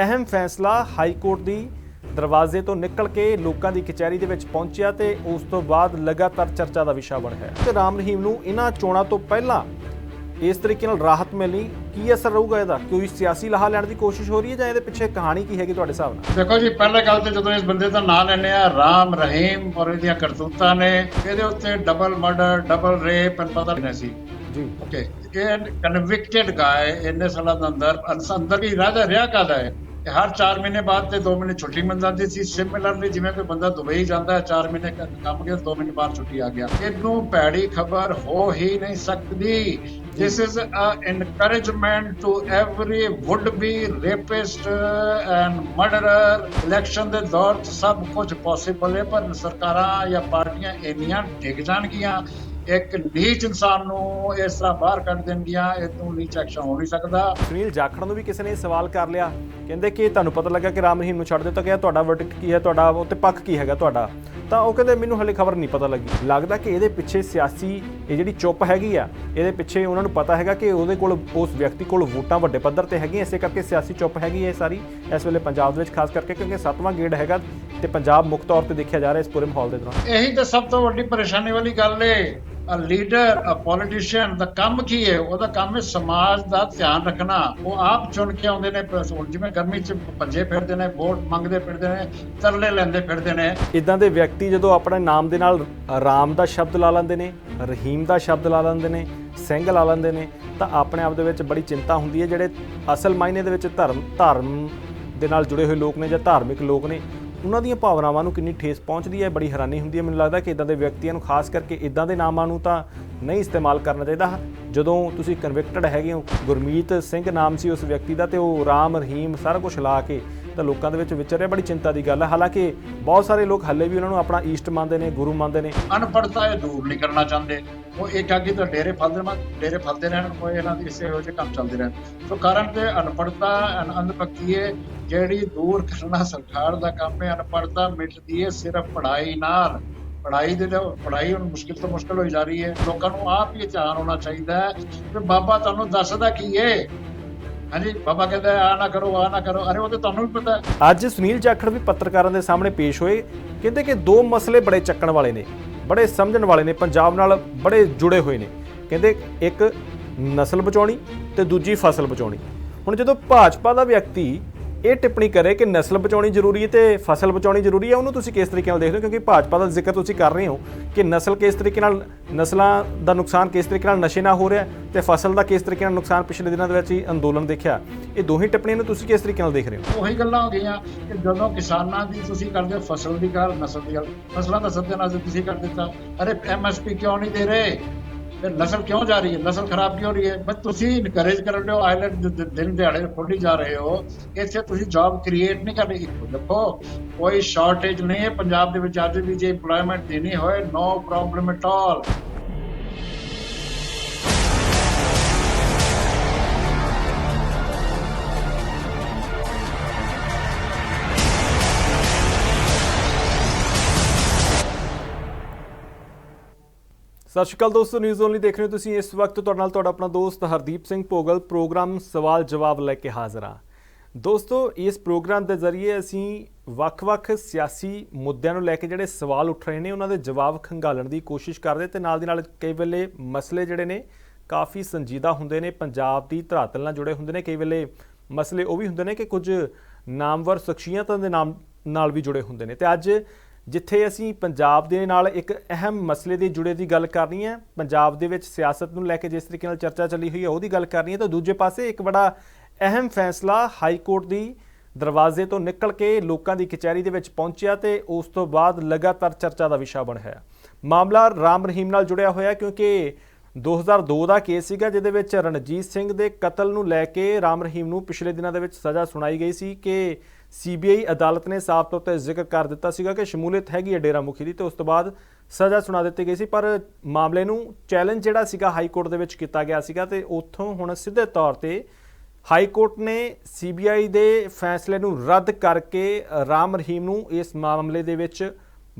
ਅਹਿਮ ਫੈਸਲਾ high court ਦੀ ਦਰਵਾਜ਼ੇ ਤੋਂ ਨਿਕਲ ਕੇ ਲੋਕਾਂ ਦੀ ਕਚਹਿਰੀ ਦੇ ਵਿੱਚ ਪਹੁੰਚਿਆ ਤੇ ਉਸ ਤੋਂ ਬਾਅਦ ਲਗਾਤਾਰ ਚਰਚਾ ਦਾ ਵਿਸ਼ਾ ਬਣਿਆ ਹੈ ਤੇ ਰਾਮ ਰਹੀਮ ਨੂੰ ਇਹਨਾਂ ਚੋਣਾਂ ਤੋਂ ਪਹਿਲਾਂ ਇਸ ਤਰੀਕੇ ਨਾਲ ਰਾਹਤ ਮਿਲਣੀ ਕੀ ਅਸਰ ਰਹੂਗਾ ਇਹਦਾ? ਕੋਈ ਸਿਆਸੀ ਲਾਹਾ ਲੈਣ ਦੀ ਕੋਸ਼ਿਸ਼ ਹੋ ਰਹੀ ਹੈ ਜਾਂ ਇਹਦੇ ਪਿੱਛੇ ਕਹਾਣੀ ਕੀ ਹੈਗੀ ਤੁਹਾਡੇ ਹਿਸਾਬ ਨਾਲ? ਦੇਖੋ ਜੀ ਪਹਿਲੇ ਗੱਲ ਤੇ ਜਦੋਂ ਇਸ ਬੰਦੇ ਦਾ ਨਾਂ ਲੈਂਦੇ ਆ ਰਾਮ ਰਹੀਮ ਔਰ ਇਹਦੀਆਂ ਕਰਤੂਤਾਂ ਨੇ ਇਹਦੇ ਉੱਤੇ double murder double rape and ਪਤਾ ਨਹੀਂ ਸੀ। ਜੀ। ਓਕੇ ਇਹ ਕਨਵਿਕਟਡ ਗਾਇ ਇੰਨੇ ਸਾਲਾਂ ਦੇ ਅੰਦਰ ਅੰਦਰ ਹੀ ਰਾਜਾ ਰਿਹਾ ਕਾਦਾ ਹੈ? ਹਰ 4 ਮਹੀਨੇ ਬਾਅਦ ਤੇ 2 ਮਹੀਨੇ ਛੁੱਟੀ ਮਿਲ ਜਾਂਦੀ ਸੀ। ਸਿਮਿਲਰਲੀ ਜਿਵੇਂ ਕੋਈ ਬੰਦਾ ਦੁਬਈ ਜਾਂਦਾ ਹੈ 4 ਮਹੀਨੇ ਕੰਮ ਗਿਆ 2 ਮਹੀਨੇ ਬਾਅਦ ਛੁੱਟੀ ਆ ਗਿਆ। ਇਹਨੂੰ ਭੈੜੀ ਖਬਰ ਹੋ ਹੀ ਨਹੀਂ ਸਕਦੀ। This is a encouragement to every would-be rapist and murderer. Election ਦੇ ਦੌਰ 'ਚ ਸਭ ਕੁਝ ਪੋਸੀਬਲ ਹੈ, ਪਰ ਸਰਕਾਰਾਂ ਜਾਂ ਪਾਰਟੀਆਂ ਇੰਨੀਆਂ ਡਿੱਗ ਜਾਣਗੀਆਂ ਇੱਕ ਨੀਚ ਇਨਸਾਨ ਨੂੰ ਇਸ ਤਰ੍ਹਾਂ ਬਾਹਰ ਕੱਢ ਦੇਣਗੀਆਂ ਇਹ ਤੋਂ ਨੀਚ ਐਕਸ਼ਨ ਹੋ ਨਹੀਂ ਸਕਦਾ। ਸੁਨੀਲ ਜਾਖੜ ਨੂੰ ਵੀ ਕਿਸੇ ਨੇ ਸਵਾਲ ਕਰ ਲਿਆ। ਕਹਿੰਦੇ ਕਿ ਤੁਹਾਨੂੰ ਪਤਾ ਲੱਗਾ ਕਿ ਰਾਮ ਰਹੀਮ ਨੂੰ ਛੱਡ ਦਿੱਤਾ ਗਿਆ। ਤੁਹਾਡਾ ਵਰਡਿਕਟ ਕੀ ਹੈ? ਤੁਹਾਡਾ ਉੱਤੇ ਪੱਖ ਕੀ ਹੈਗਾ ਤੁਹਾਡਾ? ਤਾਂ ਉਹ ਕਹਿੰਦੇ ਮੈਨੂੰ ਹਲੇ ਖਬਰ ਨਹੀਂ ਪਤਾ ਲੱਗੀ। ਲੱਗਦਾ ਕਿ ਇਹਦੇ ਪਿੱਛੇ ਸਿਆਸੀ ਇਹ ਜਿਹੜੀ ਚੁੱਪ ਹੈਗੀ ਆ, ਇਹਦੇ ਪਿੱਛੇ ਉਹਨਾਂ ਨੂੰ ਪਤਾ ਹੈਗਾ ਕਿ ਉਹਦੇ ਕੋਲ, ਉਸ ਵਿਅਕਤੀ ਕੋਲ ਵੋਟਾਂ ਵੱਡੇ ਪੱਧਰ ਤੇ ਹੈਗੀਆਂ, ਇਸੇ ਕਰਕੇ ਸਿਆਸੀ ਚੁੱਪ ਹੈਗੀ ਹੈ ਇਹ ਸਾਰੀ, ਇਸ ਵੇਲੇ ਪੰਜਾਬ ਦੇ ਵਿੱਚ, ਖਾਸ ਕਰਕੇ ਕਿਉਂਕਿ ਸੱਤਵਾਂ ਗੇੜ ਹੈਗਾ ਤੇ ਪੰਜਾਬ ਮੁੱਖ ਤੌਰ ਤੇ ਦੇਖਿਆ ਜਾ ਰਿਹਾ ਇਸ ਪੂਰੇ ਮਾਹੌਲ ਦੇ ਦੌਰਾਨ। ਇਹੀ ਤਾਂ ਸਭ ਤੋਂ ਵੱਡੀ ਪਰੇਸ਼ਾਨੀ ਵਾਲੀ ਗੱਲ ਏ। ਅ ਲੀਡਰ ਅ ਪੋਲੀਟੀਸ਼ੀਅਨ ਦਾ ਕੰਮ ਕੀ ਹੈ? ਉਹਦਾ ਕੰਮ ਹੈ ਸਮਾਜ ਦਾ ਧਿਆਨ ਰੱਖਣਾ। ਉਹ ਆਪ ਚੁਣ ਕੇ ਆਉਂਦੇ ਨੇ ਜਿਵੇਂ ਗਰਮੀ 'ਚ ਭੱਜੇ ਫਿਰਦੇ ਨੇ, ਵੋਟ ਮੰਗਦੇ ਫਿਰਦੇ ਨੇ, ਤਰਲੇ ਲੈਂਦੇ ਫਿਰਦੇ ਨੇ। ਇਦਾਂ ਦੇ ਵਿਅਕਤੀ ਜਦੋਂ ਆਪਣੇ ਨਾਮ ਦੇ ਨਾਲ ਰਾਮ ਦਾ ਸ਼ਬਦ ਲਾ ਲੈਂਦੇ ਨੇ, ਰਹੀਮ ਦਾ ਸ਼ਬਦ ਲਾ ਲੈਂਦੇ ਨੇ, ਸਿੰਘ ਲਾ ਲੈਂਦੇ ਨੇ, ਤਾਂ ਆਪਣੇ ਆਪ ਦੇ ਵਿੱਚ ਬੜੀ ਚਿੰਤਾ ਹੁੰਦੀ ਹੈ, ਜਿਹੜੇ ਅਸਲ ਮਾਇਨੇ ਦੇ ਵਿੱਚ ਧਰਮ ਧਰਮ ਦੇ ਨਾਲ ਜੁੜੇ ਹੋਏ ਲੋਕ ਨੇ ਜਾਂ ਧਾਰਮਿਕ ਲੋਕ ਨੇ ਉਹਨਾਂ ਦੀਆਂ ਭਾਵਨਾਵਾਂ ਨੂੰ ਕਿੰਨੀ ਠੇਸ ਪਹੁੰਚਦੀ ਹੈ ਬੜੀ ਹੈਰਾਨੀ ਹੁੰਦੀ ਹੈ। ਮੈਨੂੰ ਲੱਗਦਾ ਕਿ ਇਦਾਂ ਦੇ ਵਿਅਕਤੀਆਂ ਨੂੰ ਖਾਸ ਕਰਕੇ ਇਦਾਂ ਦੇ ਨਾਮਾਂ ਨੂੰ ਤਾਂ ਨਹੀਂ ਇਸਤੇਮਾਲ ਕਰਨਾ ਚਾਹੀਦਾ। ਜਦੋਂ ਤੁਸੀਂ ਕਨਵਿਕਟਡ ਹੈਗੇ ਹੋ, ਗੁਰਮੀਤ ਸਿੰਘ ਨਾਮ ਸੀ ਉਸ ਵਿਅਕਤੀ ਦਾ ਤੇ ਉਹ ਰਾਮ, ਰਹੀਮ, ਸਾਰਾ ਕੁਝ ਲਾ ਕੇ ਤਾਂ ਲੋਕਾਂ ਦੇ ਵਿੱਚ ਵਿਚਰ ਰਿਹਾ, ਬੜੀ ਚਿੰਤਾ ਦੀ ਗੱਲ ਹੈ ਹਾਲਾਂਕਿ ਬਹੁਤ ਸਾਰੇ ਲੋਕ ਹੱਲੇ ਵੀ ਉਹਨਾਂ ਨੂੰ ਆਪਣਾ ਈਸ਼ਟ ਮੰਨਦੇ ਨੇ, ਗੁਰੂ ਮੰਨਦੇ ਨੇ। ਅਨਪੜਤਾ ਇਹ ਦੂਰ ਨਹੀਂ ਕਰਨਾ ਚਾਹੁੰਦੇ। ਉਹ ਇੱਕ ਅੱਗੇ ਤਾਂ ਡੇਰੇ ਫਲਦੇ ਮਾ ਡੇਰੇ ਫਲਦੇ ਰਹਿਣ ਕੋਈ ਇਹਨਾਂ ਦੇ ਇਸੇ ਇਹੋ ਜਿਹੇ ਕੰਮ ਚੱਲਦੇ ਰਹਿਣ। ਸੋ ਕਾਰਨ ਤੇ ਅਨਪੜਤਾ ਅਨਪੜਤੀ ਹੈ ਜਿਹੜੀ ਦੂਰ ਕਰਨਾ ਸਰਕਾਰ ਦਾ ਕੰਮ ਹੈ ਅਨਪੜਤਾ ਮਿਟਦੀ ਹੈ ਸਿਰਫ ਪੜ੍ਹਾਈ ਨਾਲ। ਪੜ੍ਹਾਈ ਦੇ ਜੋ ਪੜ੍ਹਾਈ ਹੁਣ ਮੁਸ਼ਕਿਲ ਤੋਂ ਮੁਸ਼ਕਿਲ ਹੋਈ ਜਾ ਰਹੀ ਹੈ ਲੋਕਾਂ ਨੂੰ ਆਪ ਹੀ ਧਿਆਨ ਹੋਣਾ ਚਾਹੀਦਾ ਹੈ ਕਿ ਬਾਬਾ ਤੁਹਾਨੂੰ ਦੱਸਦਾ ਕੀ ਹੈ ਹਾਂਜੀ, ਬਾਬਾ ਕਹਿੰਦਾ ਆ ਨਾ ਕਰੋ, ਆ ਨਾ ਕਰੋ। ਅਰੇ, ਉਹ ਤੇ ਤੁਹਾਨੂੰ ਵੀ ਪਤਾ ਅੱਜ ਸੁਨੀਲ ਜਾਖੜ ਵੀ ਪੱਤਰਕਾਰਾਂ ਦੇ ਸਾਹਮਣੇ ਪੇਸ਼ ਹੋਏ। ਕਹਿੰਦੇ ਕਿ ਦੋ ਮਸਲੇ ਬੜੇ ਚੱਕਣ ਵਾਲੇ ਨੇ। ਬੜੇ ਸਮਝਣ ਵਾਲੇ ਨੇ, ਪੰਜਾਬ ਨਾਲ ਬੜੇ ਜੁੜੇ ਹੋਏ ਨੇ। ਕਹਿੰਦੇ ਇੱਕ ਨਸਲ ਬਚਾਉਣੀ ਤੇ ਦੂਜੀ ਫਸਲ ਬਚਾਉਣੀ। ਹੁਣ ਜਦੋਂ ਭਾਜਪਾ ਦਾ ਵਿਅਕਤੀ ਇਹ ਟਿੱਪਣੀ ਕਰੇ ਕਿ ਨਸਲ ਬਚਾਉਣੀ ਜ਼ਰੂਰੀ ਹੈ ਤੇ ਫਸਲ ਬਚਾਉਣੀ ਜ਼ਰੂਰੀ ਹੈ, ਉਹਨੂੰ ਤੁਸੀਂ ਕਿਸ ਤਰੀਕੇ ਨਾਲ ਦੇਖ ਰਹੇ ਹੋ? ਕਿਉਂਕਿ ਭਾਜਪਾ ਦਾ ਜ਼ਿਕਰ ਤੁਸੀਂ ਕਰ ਰਹੇ ਹੋ ਕਿ ਨਸਲ ਕਿਸ ਤਰੀਕੇ ਨਾਲ, ਨਸਲਾਂ ਦਾ ਨੁਕਸਾਨ ਕਿਸ ਤਰੀਕੇ ਨਾਲ ਨਸ਼ੇ ਨਾਲ ਹੋ ਰਿਹਾ ਤੇ ਫਸਲ ਦਾ ਕਿਸ ਤਰੀਕੇ ਨਾਲ ਨੁਕਸਾਨ ਪਿਛਲੇ ਦਿਨਾਂ ਦੇ ਵਿੱਚ ਹੀ ਅੰਦੋਲਨ ਦੇਖਿਆ। ਇਹ ਦੋਹੀ ਟਿੱਪਣੀਆਂ ਨੂੰ ਤੁਸੀਂ ਕਿਸ ਤਰੀਕੇ ਨਾਲ ਦੇਖ ਰਹੇ ਹੋ? ਉਹੀ ਗੱਲਾਂ ਹੋ ਗਈਆਂ ਕਿ ਜਦੋਂ ਕਿਸਾਨਾਂ ਦੀ ਤੁਸੀਂ ਕਰਦੇ ਹੋ ਫਸਲ ਦੀ ਗੱਲ, ਨਸਲ ਦੀ ਗੱਲ, ਫਸਲਾਂ ਦਾ ਸੱਤਿਆਨਾਸ਼ ਤੁਸੀਂ ਕਰ ਦਿੱਤਾ। ਅਰੇ ਐਮਐਸਪੀ ਕਿਉਂ ਨਹੀਂ ਦੇ ਰਹੇ? ਫਿਰ ਨਸਲ ਕਿਉਂ ਜਾ ਰਹੀ ਹੈ? ਨਸਲ ਖਰਾਬ ਕਿਉਂ ਹੋ ਰਹੀ ਹੈ? ਬਸ ਤੁਸੀਂ ਇਨਕਰੇਜ ਕਰ ਰਹੇ ਹੋ ਆਇਲੈਂਡ ਦਿਨ ਦਿਹਾੜੇ ਖੋਲੀ ਜਾ ਰਹੇ ਹੋ। ਇੱਥੇ ਤੁਸੀਂ ਜੌਬ ਕ੍ਰੀਏਟ ਨਹੀਂ ਕਰ ਰਹੇ ਦੇਖੋ ਕੋਈ ਸ਼ਾਰਟੇਜ ਨਹੀਂ ਹੈ। ਪੰਜਾਬ ਦੇ ਵਿੱਚ ਅੱਜ ਵੀ ਜੇ EMPLOYMENT ਦੇਣੀ ਹੋਏ ਨੋ ਪ੍ਰੋਬਲਮ ਐਟ ਆਲ ਸਤਿ ਸ਼੍ਰੀ ਅਕਾਲ ਦੋਸਤੋ ਨਿਊਜ਼ ਓਨਲੀ ਦੇਖ ਰਹੇ ਹੋ ਤੁਸੀਂ ਇਸ ਵਕਤ ਤੁਹਾਡੇ ਨਾਲ ਤੁਹਾਡਾ ਆਪਣਾ ਦੋਸਤ ਹਰਦੀਪ ਸਿੰਘ ਭੋਗਲ ਪ੍ਰੋਗਰਾਮ ਸਵਾਲ ਜਵਾਬ ਲੈ ਕੇ ਹਾਜ਼ਰ ਹਾਂ। ਦੋਸਤੋ, ਇਸ ਪ੍ਰੋਗਰਾਮ ਦੇ ਜ਼ਰੀਏ ਅਸੀਂ ਵੱਖ-ਵੱਖ ਸਿਆਸੀ ਮੁੱਦਿਆਂ ਨੂੰ ਲੈ ਕੇ ਜਿਹੜੇ ਸਵਾਲ ਉੱਠ ਰਹੇ ਨੇ, ਉਹਨਾਂ ਦੇ ਜਵਾਬ ਖੰਗਾਲਣ ਦੀ ਕੋਸ਼ਿਸ਼ ਕਰਦੇ ਤੇ ਨਾਲ ਦੀ ਨਾਲ ਕਈ ਵੇਲੇ ਮਸਲੇ ਜਿਹੜੇ ਨੇ ਕਾਫੀ ਸੰਜੀਦਾ ਹੁੰਦੇ ਨੇ, ਪੰਜਾਬ ਦੀ ਧਰਾਤਲ ਨਾਲ ਜੁੜੇ ਹੁੰਦੇ ਨੇ, ਕਈ ਵੇਲੇ ਮਸਲੇ ਉਹ ਵੀ ਹੁੰਦੇ ਨੇ ਕਿ ਕੁਝ ਨਾਮਵਰ ਸ਼ਖਸੀਅਤਾਂ ਦੇ ਨਾਮ ਨਾਲ ਵੀ ਜੁੜੇ ਹੁੰਦੇ ਨੇ। ਤੇ ਅੱਜ ਜਿੱਥੇ ਅਸੀਂ ਪੰਜਾਬ ਦੇ ਨਾਲ ਇੱਕ ਅਹਿਮ ਮਸਲੇ ਦੇ ਜੁੜੇ ਦੀ ਗੱਲ ਕਰਨੀ ਹੈ, ਪੰਜਾਬ ਦੇ ਵਿੱਚ ਸਿਆਸਤ ਨੂੰ ਲੈ ਕੇ ਜਿਸ ਤਰੀਕੇ ਨਾਲ ਚਰਚਾ ਚੱਲੀ ਹੋਈ ਹੈ, ਉਹਦੀ ਗੱਲ ਕਰਨੀ ਹੈ, ਤਾਂ ਦੂਜੇ ਪਾਸੇ ਇੱਕ ਬੜਾ ਅਹਿਮ ਫੈਸਲਾ ਹਾਈ ਕੋਰਟ ਦੀ ਦਰਵਾਜ਼ੇ ਤੋਂ ਨਿਕਲ ਕੇ ਲੋਕਾਂ ਦੀ ਕਚਹਿਰੀ ਦੇ ਵਿੱਚ ਪਹੁੰਚਿਆ ਤੇ ਉਸ ਤੋਂ ਬਾਅਦ ਲਗਾਤਾਰ ਚਰਚਾ ਦਾ ਵਿਸ਼ਾ ਬਣਿਆ। ਹੈ ਮਾਮਲਾ ਰਾਮ ਰਹੀਮ ਨਾਲ ਜੁੜਿਆ ਹੋਇਆ ਕਿਉਂਕਿ 2002 ਦਾ ਕੇਸ ਸੀਗਾ, ਜਿਹਦੇ ਵਿੱਚ ਰਣਜੀਤ ਸਿੰਘ ਦੇ ਕਤਲ ਨੂੰ ਲੈ ਕੇ ਰਾਮ ਰਹੀਮ ਨੂੰ ਪਿਛਲੇ ਦਿਨਾਂ ਦੇ ਵਿੱਚ ਸਜ਼ਾ ਸੁਣਾਈ ਗਈ ਸੀ ਕਿ ਸੀਬੀਆਈ ਅਦਾਲਤ ਨੇ ਸਾਫ਼ ਤੌਰ ਤੇ ਜ਼ਿਕਰ ਕਰ ਦਿੱਤਾ ਸੀਗਾ ਕਿ ਸ਼ਮੂਲੀਅਤ ਹੈਗੀ ਹੈ ਡੇਰਾ ਮੁਖੀ ਦੀ ਤੇ ਉਸ ਤੋਂ ਬਾਅਦ ਸਜ਼ਾ ਸੁਣਾ ਦਿੱਤੀ ਗਈ ਸੀ, ਪਰ ਮਾਮਲੇ ਨੂੰ ਚੈਲੰਜ ਜਿਹੜਾ ਸੀਗਾ ਹਾਈ ਕੋਰਟ ਦੇ ਵਿੱਚ ਕੀਤਾ ਗਿਆ ਸੀਗਾ ਤੇ ਉੱਥੋਂ ਹੁਣ ਸਿੱਧੇ ਤੌਰ ਤੇ ਹਾਈ ਕੋਰਟ ਨੇ ਸੀਬੀਆਈ ਦੇ ਫੈਸਲੇ ਨੂੰ ਰੱਦ ਕਰਕੇ ਰਾਮ ਰਹੀਮ ਨੂੰ ਇਸ ਮਾਮਲੇ ਦੇ ਵਿੱਚ